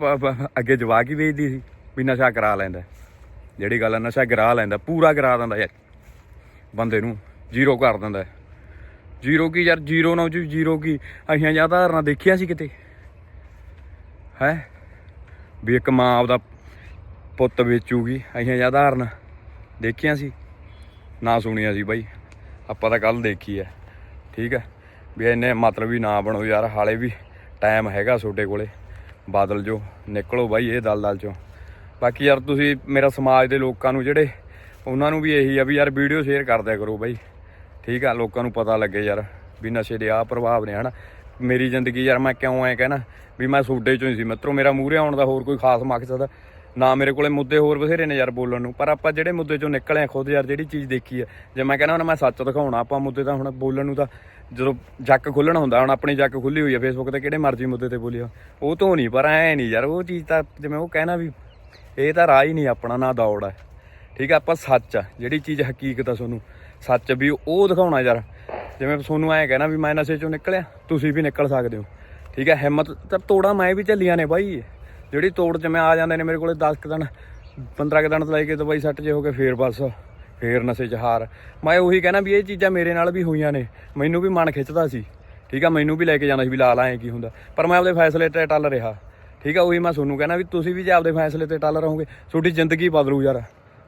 ਅੱਗੇ ਜਵਾ ਕੀ ਵੇਚਦੀ ਸੀ, ਵੀ ਨਸ਼ਾ ਕਰਾ ਲੈਂਦਾ। ਜਿਹੜੀ ਗੱਲ ਆ, ਨਸ਼ਾ ਗਰਾ ਲੈਂਦਾ, ਪੂਰਾ ਗਰਾ ਦਿੰਦਾ ਯਾਰ, ਬੰਦੇ ਨੂੰ, ਜ਼ੀਰੋ ਕਰ ਦਿੰਦਾ। ਜ਼ੀਰੋ ਕੀ ਯਾਰ, ਜ਼ੀਰੋ ਨਾ ਜੀ, ਜ਼ੀਰੋ ਕੀ, ਅਸੀਂ ਜਾਂ ਧਾਰਨਾ ਦੇਖਿਆ ਸੀ ਕਿਤੇ। ਹੈ? ਵੀ ਇੱਕ ਮਾਂ ਆਪਦਾ ਪੁੱਤ ਵੇਚੂਗੀ, ਅਸੀਂ ਜਾਂ ਧਾਰਨਾ ਦੇਖਿਆ ਸੀ, ਨਾ ਸੁਣਿਆ ਸੀ ਬਾਈ। ਆਪਾਂ ਤਾਂ ਕੱਲ ਦੇਖੀ ਐ ਠੀਕ ਹੈ ਵੀ ਇੰਨੇ ਮਤਲਬ ਵੀ ਨਾ ਬਣੋ ਯਾਰ, ਹਾਲੇ ਵੀ ਟਾਈਮ ਹੈਗਾ ਤੁਹਾਡੇ ਕੋਲੇ। ਬਾਦਲ ਜੋ ਨਿਕਲੋ ਬਾਈ ਇਹ ਦਲਦਲ ਚੋਂ। ਬਾਕੀ ਯਾਰ ਤੁਸੀਂ ਮੇਰਾ ਸਮਾਜ ਦੇ ਲੋਕਾਂ ਨੂੰ ਜਿਹੜੇ, ਉਹਨਾਂ ਨੂੰ ਵੀ ਇਹੀ ਆ ਵੀ ਯਾਰ ਵੀਡੀਓ ਸ਼ੇਅਰ ਕਰਦਿਆ ਕਰੋ ਬਾਈ। ਠੀਕ ਆ, ਲੋਕਾਂ ਨੂੰ ਪਤਾ ਲੱਗੇ ਯਾਰ ਵੀ ਨਸ਼ੇ ਦੇ ਆ ਪ੍ਰਭਾਵ ਨੇ, ਹਨਾ? ਮੇਰੀ ਜ਼ਿੰਦਗੀ ਯਾਰ ਮੈਂ ਕਿਉਂ ਐ ਕਹਿਣਾ? ਵੀ ਮੈਂ ਸੂਡੇ ਚੋਂ ਹੀ ਸੀ ਮਿੱਤਰੋ, ਮੇਰਾ ਮੂਹਰੇ ਆਉਣ ਦਾ ਹੋਰ ਕੋਈ ਖਾਸ ਮਕਸਦ ਨਾ ਮੇਰੇ ਕੋਲੇ ਮੁੱਦੇ ਹੋਰ ਬਥੇਰੇ ਨੇ ਯਾਰ ਬੋਲਣ ਨੂੰ, ਪਰ ਆਪਾਂ ਜਿਹੜੇ ਮੁੱਦੇ ਚੋਂ ਨਿਕਲੇ ਆ ਖੁਦ ਯਾਰ, ਜਿਹੜੀ ਚੀਜ਼ ਦੇਖੀ ਆ ਜੇ ਮੈਂ ਕਹਿੰਦਾ ਹੁਣ ਮੈਂ ਸੱਚ ਦਿਖਾਉਣਾ, ਆਪਾਂ ਮੁੱਦੇ ਤਾਂ ਹੁਣ ਬੋਲਣ ਨੂੰ ਤਾਂ ਜਦੋਂ ਜੱਕ ਖੁੱਲਣਾ ਹੁੰਦਾ, ਹੁਣ ਆਪਣੀ ਜੱਕ ਖੁੱਲੀ ਹੋਈ ਆ ਫੇਸਬੁੱਕ ਤੇ, ਕਿਹੜੇ ਮਰਜ਼ੀ ਮੁੱਦੇ ਤੇ ਬੋਲਿਆ ਉਹ ਤੋਂ ਨਹੀਂ, ਪਰ ਐ ਨਹੀਂ ਯਾਰ, ਉਹ ਚੀਜ਼ ਤਾਂ ਜਿਵੇਂ ਉਹ ਕਹਿਣਾ ਵੀ ਇਹ ਤਾਂ ਰਾਹ ਹੀ ਨਹੀਂ ਆਪਣਾ, ਨਾ ਦੌੜ ਆ ਠੀਕ ਆ ਆਪਾਂ ਸੱਚ ਆ, ਜਿਹੜੀ ਚੀਜ਼ ਹਕੀਕਤ ਆ ਤੁਹਾਨੂੰ, ਸੱਚ ਵੀ ਉਹ ਦਿਖਾਉਣਾ ਯਾਰ। ਜਿਵੇਂ ਤੁਹਾਨੂੰ ਐਂ ਕਹਿਣਾ ਵੀ ਮੈਂ ਨਸ਼ੇ ਚੋਂ ਨਿਕਲਿਆ, ਤੁਸੀਂ ਵੀ ਨਿਕਲ ਸਕਦੇ ਹੋ। ਠੀਕ ਹੈ, ਹਿੰਮਤ ਤਾਂ ਤੋੜਾ ਮੈਂ ਵੀ ਝੱਲੀਆਂ ਨੇ ਬਾਈ। ਜਿਹੜੀ ਤੋੜ ਚ ਮੈਂ ਆ ਜਾਂਦੇ ਨੇ ਮੇਰੇ ਕੋਲੇ 10 ਕੁ ਦਿਨ 15 ਕੁ ਦਿਨ ਤੋਂ ਲੈ ਕੇ ਦਵਾਈ ਸੱਟ ਜੇ ਹੋ ਕੇ ਫੇਰ ਬਸ, ਫੇਰ ਨਸ਼ੇ ਚ ਹਾਰ। ਮੈਂ ਉਹੀ ਕਹਿਣਾ ਵੀ ਇਹ ਚੀਜ਼ਾਂ ਮੇਰੇ ਨਾਲ ਵੀ ਹੋਈਆਂ ਨੇ, ਮੈਨੂੰ ਵੀ ਮਨ ਖਿੱਚਦਾ ਸੀ। ਠੀਕ ਆ, ਮੈਨੂੰ ਵੀ ਲੈ ਕੇ ਜਾਣਾ ਸੀ ਵੀ ਲਾ ਲਾ ਕੀ ਹੁੰਦਾ। ਪਰ ਮੈਂ ਆਪਦੇ ਫੈਸਲੇ ਤੇ ਟੱਲ ਰਿਹਾ। ਠੀਕ ਆ, ਉਹੀ ਮੈਂ ਤੁਹਾਨੂੰ ਕਹਿਣਾ ਵੀ ਤੁਸੀਂ ਵੀ ਜੇ ਆਪਦੇ ਫੈਸਲੇ ਤੇ ਟੱਲ ਰਹੋਗੇ, ਤੁਹਾਡੀ ਜ਼ਿੰਦਗੀ ਬਦਲੂ ਯਾਰ।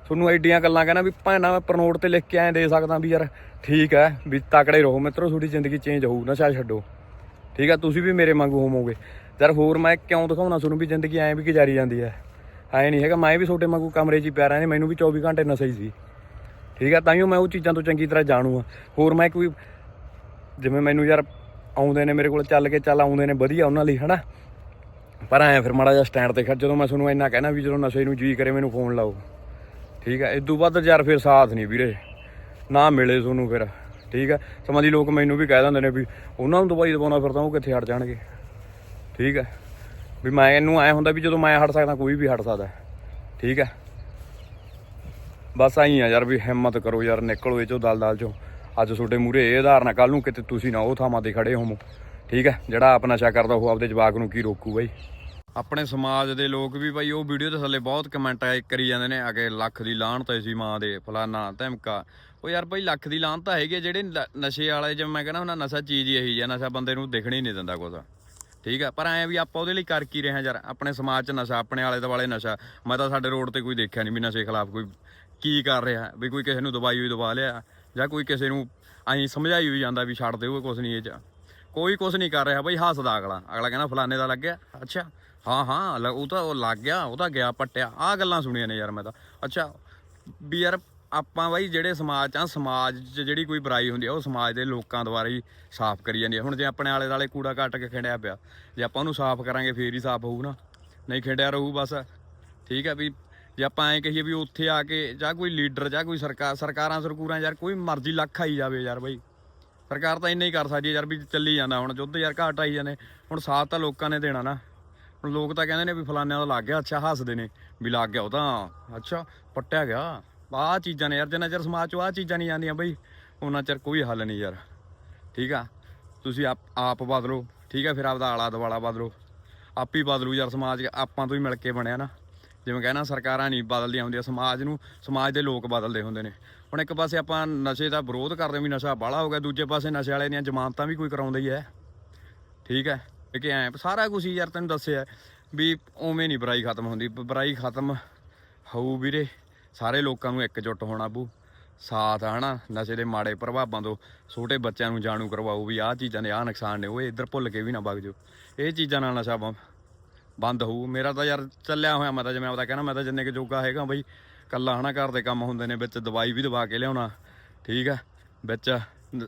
ਤੁਹਾਨੂੰ ਐਡੀਆਂ ਗੱਲਾਂ ਕਹਿਣਾ ਵੀ ਭਾਣਾ, ਮੈਂ ਪ੍ਰਨੋਟ ਤੇ ਲਿਖ ਕੇ ਐਂ ਦੇ ਸਕਦਾ ਵੀ ਯਾਰ, ਠੀਕ ਹੈ ਵੀ ਤਕੜੇ ਰਹੋ ਮਿੱਤਰੋ, ਤੁਹਾਡੀ ਜ਼ਿੰਦਗੀ ਚੇਂਜ ਹੋਊ, ਨਸ਼ਾ ਛੱਡੋ। ਠੀਕ ਆ, ਤੁਸੀਂ ਵੀ ਮੇਰੇ ਵਾਂਗੂ ਹੋਵੋਗੇ। ਯਾਰ ਹੋਰ ਮੈਂ ਕਿਉਂ ਦਿਖਾਉਣਾ ਤੁਹਾਨੂੰ ਵੀ ਜ਼ਿੰਦਗੀ ਐਂ ਵੀ ਗੁਜ਼ਾਰੀ ਜਾਂਦੀ ਹੈ ਐਂ ਨਹੀਂ ਹੈਗਾ, ਮੈਂ ਵੀ ਤੁਹਾਡੇ ਵਾਂਗੂ ਕਮਰੇ 'ਚ ਹੀ ਪਿਆ ਰਿਹਾ ਮੈਨੂੰ ਵੀ 24 ਘੰਟੇ ਨਸ਼ਾ ਹੀ ਸੀ। ਠੀਕ ਆ ਤਾਈਓ ਮੈਂ ਉਹ ਚੀਜ਼ਾਂ ਤੋਂ ਚੰਗੀ ਤਰ੍ਹਾਂ ਜਾਣੂ ਆ। ਹੋਰ ਮੈਂ ਕੋਈ ਜਿਵੇਂ ਮੈਨੂੰ ਯਾਰ ਆਉਂਦੇ ਨੇ ਮੇਰੇ ਕੋਲ ਚੱਲ ਕੇ, ਚੱਲ ਆਉਂਦੇ ਨੇ ਵਧੀਆ ਉਹਨਾਂ ਲਈ, ਹਨਾ? ਪਰ ਐਂ ਫਿਰ ਮਾੜਾ ਜਿਹਾ ਸਟੈਂਡ ਤੇ ਖੜ, ਜਦੋਂ ਮੈਂ ਤੁਹਾਨੂੰ ਇੰਨਾ ਕਹਿਣਾ ਵੀ ਜਦੋਂ ਨਸ਼ੇ ਨੂੰ ਜੀ ਕਰੇ, ਮੈਨੂੰ ਫੋਨ ਲਾਓ। ਠੀਕ ਹੈ ਤੋਂ ਬਾਅਦ ਯਾਰ ਫਿਰ ਸਾਥ ਨਹੀਂ ਵੀਰੇ। ਨਾ ਮਿਲੇ ਤੁਹਾਨੂੰ ਫਿਰ। ਠੀਕ ਹੈ ਸਮਾਂ ਲੋਕ ਮੈਨੂੰ ਵੀ ਕਹਿ ਦਿੰਦੇ ਨੇ ਵੀ ਉਹਨਾਂ ਨੂੰ ਦਵਾਈ ਦਵਾਉਣਾ ਫਿਰ ਤਾਂ ਉਹ ਕਿੱਥੇ ਹਟ ਜਾਣਗੇ? ਠੀਕ ਹੈ ਵੀ ਮੈਂ ਇਹਨੂੰ ਐ ਹੁੰਦਾ ਵੀ ਜਦੋਂ ਮੈਂ ਹਟ ਸਕਦਾ, ਕੋਈ ਵੀ ਹਟ ਸਕਦਾ। ਠੀਕ ਹੈ ਬਸ ਆਈ ਆ ਯਾਰ ਵੀ ਹਿੰਮਤ ਕਰੋ ਯਾਰ, ਨਿਕਲੋ ਇਹ ਚੋਂ ਦਲਦਲ ਚੋਂ। ਅੱਜ ਤੁਹਾਡੇ ਮੂਰੇ ਇਹ ਉਦਾਹਰਨ ਕੱਲ ਨੂੰ ਕਿਤੇ ਤੁਸੀਂ ਨਾ ਉਹ ਥਾਵਾਂ ਤੇ ਖੜੇ ਹੋਵੋ। ਠੀਕ ਹੈ ਜਿਹੜਾ ਆਪ ਨਸ਼ਾ ਕਰਦਾ, ਉਹ ਆਪਦੇ ਜਵਾਕ ਨੂੰ ਕੀ ਰੋਕੂ ਬਾਈ? ਆਪਣੇ ਸਮਾਜ ਦੇ ਲੋਕ ਵੀ ਭਾਈ ਉਹ ਵੀਡੀਓ ਦੇ ਥੱਲੇ ਬਹੁਤ ਕਮੈਂਟ ਆਏ ਕਰੀ ਜਾਂਦੇ ਨੇ ਅਗੇ ਲੱਖ ਦੀ ਲਾਹਨਤ ਤਾਂ ਸੀ ਮਾਂ ਦੇ ਫਲਾਨਾ ਧਮਕਾ। ਉਹ ਯਾਰ ਭਾਈ ਲੱਖ ਦੀ ਲਾਹਨਤ ਤਾਂ ਹੈਗੀ ਆ, ਜਿਹੜੇ ਨਸ਼ੇ ਵਾਲੇ ਜਿਵੇਂ ਮੈਂ ਕਹਿੰਦਾ ਹੁੰਦਾ ਨਸ਼ਾ ਚੀਜ਼ ਹੀ ਇਹੀ ਹੈ ਨਸ਼ਾ ਬੰਦੇ ਨੂੰ ਦਿਖਣ ਨਹੀਂ ਦਿੰਦਾ ਕੁਝ ਠੀਕ ਆ ਪਰ ਐ ਵੀ ਆਪਾਂ ਉਹਦੇ ਲਈ ਕਰ ਕੀ ਰਹੇ ਹਾਂ ਯਾਰ ਆਪਣੇ ਸਮਾਜ 'ਚ ਨਸ਼ਾ ਆਪਣੇ ਆਲੇ ਦੁਆਲੇ ਨਸ਼ਾ। ਮੈਂ ਤਾਂ ਸਾਡੇ ਰੋਡ ਤੇ ਕੋਈ ਦੇਖਿਆ ਨਹੀਂ ਵੀ ਨਸ਼ੇ ਖਿਲਾਫ ਕੋਈ ਕੀ ਕਰ ਰਿਹਾ ਵੀ ਕੋਈ ਕਿਸੇ ਨੂੰ ਦਵਾਈ ਵੀ ਦਵਾ ਲਿਆ ਜਾਂ ਕੋਈ ਕਿਸੇ ਨੂੰ ਐਂ ਸਮਝਾਈ ਵੀ ਜਾਂਦਾ ਵੀ ਛੱਡ ਦਿਓ ਕੁਝ ਨਹੀਂ ਇਹ 'ਚ। ਕੋਈ ਕੁਝ ਨਹੀਂ ਕਰ ਰਿਹਾ ਬਈ ਹੱਸਦਾ ਅਗਲਾ ਅਗਲਾ ਕਹਿੰਦਾ ਫਲਾਣੇ ਦਾ ਲੱਗਿਆ ਅੱਛਾ। ਹਾਂ ਹਾਂ, ਲ- ਉਹ ਤਾਂ ਉਹ ਲੱਗ ਗਿਆ, ਉਹ ਤਾਂ ਗਿਆ ਪੱਟਿਆ। ਆਹ ਗੱਲਾਂ ਸੁਣੀਆਂ ਨੇ ਯਾਰ ਮੈਂ ਤਾਂ। ਅੱਛਾ, ਵੀ ਯਾਰ ਆਪਾਂ ਬਾਈ ਜਿਹੜੇ ਸਮਾਜ 'ਚ ਆ, ਸਮਾਜ 'ਚ ਜਿਹੜੀ ਕੋਈ ਬੁਰਾਈ ਹੁੰਦੀ ਆ, ਉਹ ਸਮਾਜ ਦੇ ਲੋਕਾਂ ਦੁਆਰਾ ਹੀ ਸਾਫ਼ ਕਰੀ ਜਾਂਦੀ ਆ। ਹੁਣ ਜੇ ਆਪਣੇ ਆਲੇ ਦੁਆਲੇ ਕੂੜਾ ਕੱਟ ਕੇ ਖਿੰਡਿਆ ਪਿਆ, ਜੇ ਆਪਾਂ ਉਹਨੂੰ ਸਾਫ਼ ਕਰਾਂਗੇ, ਫੇਰ ਹੀ ਸਾਫ਼ ਹੋਊ ਨਾ। ਨਹੀਂ ਖਿੰਡਿਆ ਰਹੂ ਬਸ। ਠੀਕ ਹੈ ਵੀ, ਜੇ ਆਪਾਂ ਐਂ ਕਹੀਏ ਵੀ ਉੱਥੇ ਆ ਕੇ ਜਾਂ ਕੋਈ ਲੀਡਰ, ਜਾਂ ਕੋਈ ਸਰਕਾਰ, ਸਰਕਾਰਾਂ ਸਰਕੂਰਾਂ ਯਾਰ ਕੋਈ ਮਰਜ਼ੀ ਲੱਖ ਆਈ ਜਾਵੇ ਯਾਰ ਬਾਈ। ਸਰਕਾਰ ਤਾਂ ਇੰਨਾ ਹੀ ਕਰ ਸਕਦੀ ਹੈ ਯਾਰ ਵੀ ਚੱਲੀ ਜਾਂਦਾ। ਹੁਣ ਜੁੱਧ ਯਾਰ ਘਾਟ ਆਈ ਜਾਂਦੇ। ਹੁਣ ਸਾਥ ਤਾਂ ਲੋਕਾਂ ਨੇ ਦੇਣਾ ਨਾ। ਹੁਣ ਲੋਕ ਤਾਂ ਕਹਿੰਦੇ ਨੇ ਵੀ ਫਲਾਨਿਆਂ ਦਾ ਲੱਗ ਗਿਆ, ਅੱਛਾ ਹੱਸਦੇ ਨੇ, ਵੀ ਲੱਗ ਗਿਆ ਉਹ ਤਾਂ, ਅੱਛਾ, ਪੱਟਿਆ ਗਿਆ। ਆਹ ਚੀਜ਼ਾਂ ਨੇ ਯਾਰ, ਜਿੰਨਾ ਚਿਰ ਸਮਾਜ 'ਚ ਆਹ ਚੀਜ਼ਾਂ ਨਹੀਂ ਜਾਂਦੀਆਂ ਬਈ, ਉਹਨਾਂ ਚਿਰ ਕੋਈ ਹੱਲ ਨਹੀਂ ਯਾਰ। ਠੀਕ ਆ? ਤੁਸੀਂ ਆਪ ਆਪ ਬਦਲੋ, ਠੀਕ ਆ? ਫਿਰ ਆਪਦਾ ਆਲਾ ਦੁਆਲਾ ਬਦਲੋ। ਆਪ ਹੀ ਬਦਲੂ ਯਾਰ ਸਮਾਜ, ਆਪਾਂ ਤੋਂ ਹੀ ਮਿਲ ਕੇ ਬਣਿਆ ਨਾ। ਜਿਵੇਂ ਕਹਿਣਾ ਸਰਕਾਰਾਂ ਨਹੀਂ ਬਦਲਦੀਆਂ ਹੁੰਦੀਆਂ, ਸਮਾਜ ਨੂੰ, ਸਮਾਜ ਦੇ ਲੋਕ ਬਦਲਦੇ ਹੁੰਦੇ ਨੇ। ਹੁਣ ਇੱਕ ਪਾਸੇ ਆਪਾਂ ਨਸ਼ੇ ਦਾ ਵਿਰੋਧ ਕਰਦੇ ਵੀ ਨਸ਼ਾ ਬਾਹਲਾ ਹੋ ਗਿਆ, ਦੂਜੇ ਪਾਸੇ ਨਸ਼ੇ ਵਾਲੇ ਦੀਆਂ ਜ਼ਮਾਨਤਾਂ ਵੀ ਕੋਈ ਕਰਾਉਂਦਾ ਹੀ ਹੈ। ਠੀਕ ਹੈ? ਕਿ ਐ ਸਾਰਾ ਕੁਝ ਹੀ ਯਾਰ ਤੈਨੂੰ ਦੱਸਿਆ ਵੀ ਉਵੇਂ ਨਹੀਂ ਬੁਰਾਈ ਖਤਮ ਹੁੰਦੀ। ਬੁਰਾਈ ਖਤਮ ਹੋਊ ਵੀਰੇ। ਸਾਰੇ ਲੋਕਾਂ ਨੂੰ ਇਕਜੁੱਟ ਹੋਣਾ ਬੂ ਸਾਥ ਹਨਾ, ਨਸ਼ੇ ਦੇ ਮਾੜੇ ਪ੍ਰਭਾਵਾਂ ਤੋਂ ਛੋਟੇ ਬੱਚਿਆਂ ਨੂੰ ਜਾਣੂ ਕਰਵਾਓ ਵੀ ਆਹ ਚੀਜ਼ਾਂ ਦੇ ਆਹ ਨੁਕਸਾਨ ਨੇ, ਉਹ ਇੱਧਰ ਭੁੱਲ ਕੇ ਵੀ ਨਾ ਵਗ ਜਾਓ। ਇਹ ਚੀਜ਼ਾਂ ਨਾਲ ਨਸ਼ਾ ਬ- ਬੰਦ ਹੋਊ। ਮੇਰਾ ਤਾਂ ਯਾਰ ਚੱਲਿਆ ਹੋਇਆ, ਮੈਂ ਤਾਂ ਜਿਵੇਂ ਆਪਦਾ ਕਹਿਣਾ, ਮੈਂ ਤਾਂ ਜਿੰਨੇ ਕਿ ਜੋਗਾ ਹੈਗਾ ਬਈ, ਕੱਲਾ ਹਨਾ ਘਰ ਦੇ ਕੰਮ ਹੁੰਦੇ ਨੇ, ਵਿੱਚ ਦਵਾਈ ਵੀ ਦਵਾ ਕੇ ਲਿਆਉਣਾ, ਠੀਕ ਆ। ਵਿੱਚ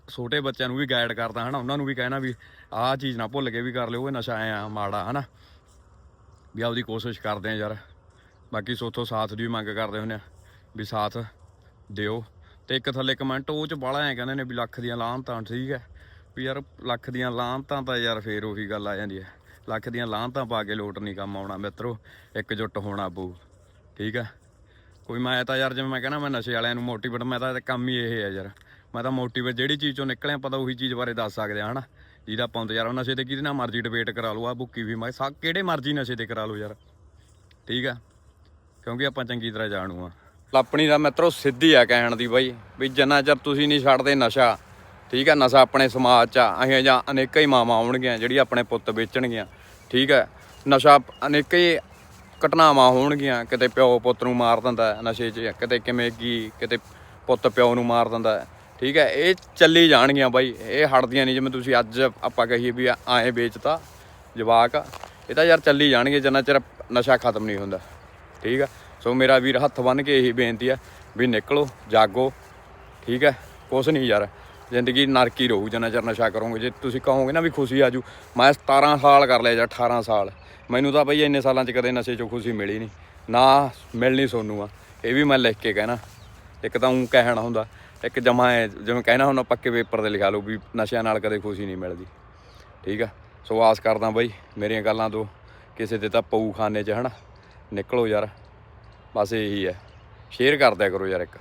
ਛੋਟੇ ਬੱਚਿਆਂ ਨੂੰ ਵੀ ਗਾਈਡ ਕਰਦਾ ਹਨਾ, ਉਹਨਾਂ ਨੂੰ ਵੀ ਕਹਿਣਾ ਵੀ ਆਹ ਚੀਜ਼ ਨਾ ਭੁੱਲ ਕੇ ਵੀ ਕਰ ਲਿਓ, ਇਹ ਨਸ਼ਾ ਐ ਆ, ਮਾੜਾ, ਹਨਾ? ਵੀ ਆਪਦੀ ਕੋਸ਼ਿਸ਼ ਕਰਦੇ ਆ ਯਾਰ। ਬਾਕੀ ਸੋਥੋਂ ਸਾਥ ਦੀ ਵੀ ਮੰਗ ਕਰਦੇ ਹੁੰਦੇ ਆ, ਵੀ ਸਾਥ ਦਿਓ। ਤੇ ਇੱਕ ਥੱਲੇ ਕਮੈਂਟ ਉਹ ਚ ਬਾਲਾ ਐ ਕਹਿੰਦੇ ਨੇ ਵੀ ਲੱਖ ਦੀਆਂ ਲਾਹਨਤਾਂ, ਠੀਕ ਹੈ ਵੀ ਯਾਰ ਲੱਖ ਦੀਆਂ ਲਾਹਨਤਾਂ ਤਾਂ ਯਾਰ ਫੇਰ ਉਹੀ ਗੱਲ ਆ ਜਾਂਦੀ ਹੈ ਲੱਖ ਦੀਆਂ ਲਾਹਨਤਾਂ ਪਾ ਕੇ ਲੋਟ ਨਹੀਂ ਕੰਮ ਆਉਣਾ, ਮਿੱਤਰੋ, ਇਕਜੁੱਟ ਹੋਣਾ ਪਊ ਠੀਕ ਹੈ ਕੋਈ ਮੈਂ ਤਾਂ ਯਾਰ ਜਿਵੇਂ ਮੈਂ ਕਹਿੰਦਾ, ਮੈਂ ਨਸ਼ੇ ਵਾਲਿਆਂ ਨੂੰ ਮੋਟੀਵੇਟ ਮੈਂ ਤਾਂ ਕੰਮ ਹੀ ਇਹ ਹੈ ਯਾਰ। ਮੈਂ ਤਾਂ ਮੋਟੀਵੇਟ ਜਿਹੜੀ ਚੀਜ਼ ਚੋਂ ਨਿਕਲਿਆ ਪਤਾ ਉਹੀ ਚੀਜ਼ ਬਾਰੇ ਦੱਸ ਸਕਦੇ ਆ ਹਨਾ? ਜਿਹਦਾ ਆਪਾਂ ਯਾਰ, ਉਹ ਨਸ਼ੇ ਤੇ ਕਿਹਦੇ ਨਾਲ ਮਰਜ਼ੀ ਡਿਬੇਟ ਕਰਾ ਲਓ ਆ ਬੁੱਕੀ ਵੀ ਮੈਂ ਸਾ ਕਿਹੜੇ ਮਰਜ਼ੀ ਨਸ਼ੇ ਤੇ ਕਰਾ ਲਓ ਯਾਰ। ਠੀਕ ਆ? ਕਿਉਂਕਿ ਆਪਾਂ ਚੰਗੀ ਤਰ੍ਹਾਂ ਜਾਣੂ ਆ। ਆਪਣੀ ਦਾ ਮਿੱਤਰੋ, ਸਿੱਧੀ ਆ ਕਹਿਣ ਦੀ ਬਾਈ, ਵੀ ਜਿੰਨਾ ਚਿਰ ਤੁਸੀਂ ਨਹੀਂ ਛੱਡਦੇ ਨਸ਼ਾ, ਠੀਕ ਆ, ਨਸ਼ਾ ਆਪਣੇ ਸਮਾਜ 'ਚ ਆ ਅਸੀਂ ਜਾਂ ਅਨੇਕਾਂ ਹੀ ਮਾਵਾਂ ਆਉਣਗੀਆਂ, ਜਿਹੜੀ ਆਪਣੇ ਪੁੱਤ ਵੇਚਣਗੀਆਂ, ਠੀਕ ਹੈ ਨਸ਼ਾ ਅਨੇਕਾਂ ਹੀ ਘਟਨਾਵਾਂ ਹੋਣਗੀਆਂ, ਕਿਤੇ ਪਿਓ ਪੁੱਤ ਨੂੰ ਮਾਰ ਦਿੰਦਾ ਨਸ਼ੇ 'ਚ, ਕਿਤੇ ਕਿਵੇਂ ਕੀ, ਕਿਤੇ ਪੁੱਤ ਪਿਓ ਨੂੰ ਮਾਰ ਦਿੰਦਾ ਠੀਕ ਹੈ, ਇਹ ਚੱਲੀ ਜਾਣਗੀਆਂ ਬਾਈ। ਇਹ ਹਟਦੀਆਂ ਨਹੀਂ ਜਿਵੇਂ ਤੁਸੀਂ ਅੱਜ ਆਪਾਂ ਕਹੀਏ ਵੀ ਆਏ ਵੇਚਤਾ ਜਵਾਕ। ਇਹ ਤਾਂ ਯਾਰ ਚੱਲੀ ਜਾਣਗੇ, ਜਿੰਨਾ ਚਿਰ ਨਸ਼ਾ ਖਤਮ ਨਹੀਂ ਹੁੰਦਾ। ਠੀਕ ਹੈ, ਸੋ ਮੇਰਾ ਵੀਰ ਹੱਥ ਬੰਨ ਕੇ ਇਹੀ ਬੇਨਤੀ ਹੈ ਵੀ ਨਿਕਲੋ, ਜਾਗੋ। ਠੀਕ ਹੈ, ਕੁਛ ਨਹੀਂ ਯਾਰ, ਜ਼ਿੰਦਗੀ ਨਰਕੀ ਰਹੂ ਜਿੰਨਾ ਚਿਰ ਨਸ਼ਾ ਕਰੋਗੇ। ਜੇ ਤੁਸੀਂ ਕਹੋਗੇ ਨਾ ਵੀ ਖੁਸ਼ੀ ਆਜੂ ਮੈਂ 17 ਸਾਲ ਕਰ ਲਿਆ ਜਾਂ 18 ਸਾਲ। ਮੈਨੂੰ ਤਾਂ ਬਈ ਇੰਨੇ ਸਾਲਾਂ 'ਚ ਕਦੇ ਨਸ਼ੇ 'ਚੋਂ ਖੁਸ਼ੀ ਮਿਲੀ ਨਹੀਂ। ਨਾ ਮਿਲਣੀ ਸੋਨੂੰ ਆ, ਇਹ ਵੀ ਮੈਂ ਲਿਖ ਕੇ ਕਹਿਣਾ। ਇੱਕ ਤਾਂ ਉਹ ਕਹਿਣਾ ਹੁੰਦਾ ਇੱਕ ਜਮਾ ਹੈ ਜਿਵੇਂ ਕਹਿਣਾ ਹੁੰਦਾ ਪੱਕੇ ਪੇਪਰ ਤੇ ਲਿਖਾ ਲਓ ਵੀ ਨਸ਼ਿਆਂ ਨਾਲ ਕਦੇ ਖੁਸ਼ੀ ਨਹੀਂ ਮਿਲਦੀ। ਠੀਕ ਆ? ਸੋ ਆਸ ਕਰਦਾ ਬਈ, ਮੇਰੀਆਂ ਗੱਲਾਂ ਤੋਂ ਕਿਸੇ ਦੇ ਤਾਂ ਪਊ ਖਾਨੇ 'ਚ ਹਨਾ। ਨਿਕਲੋ ਯਾਰ, ਬਸ ਇਹੀ ਹੈ। ਸ਼ੇਅਰ ਕਰ ਦਿਆ ਕਰੋ ਯਾਰ ਇੱਕ।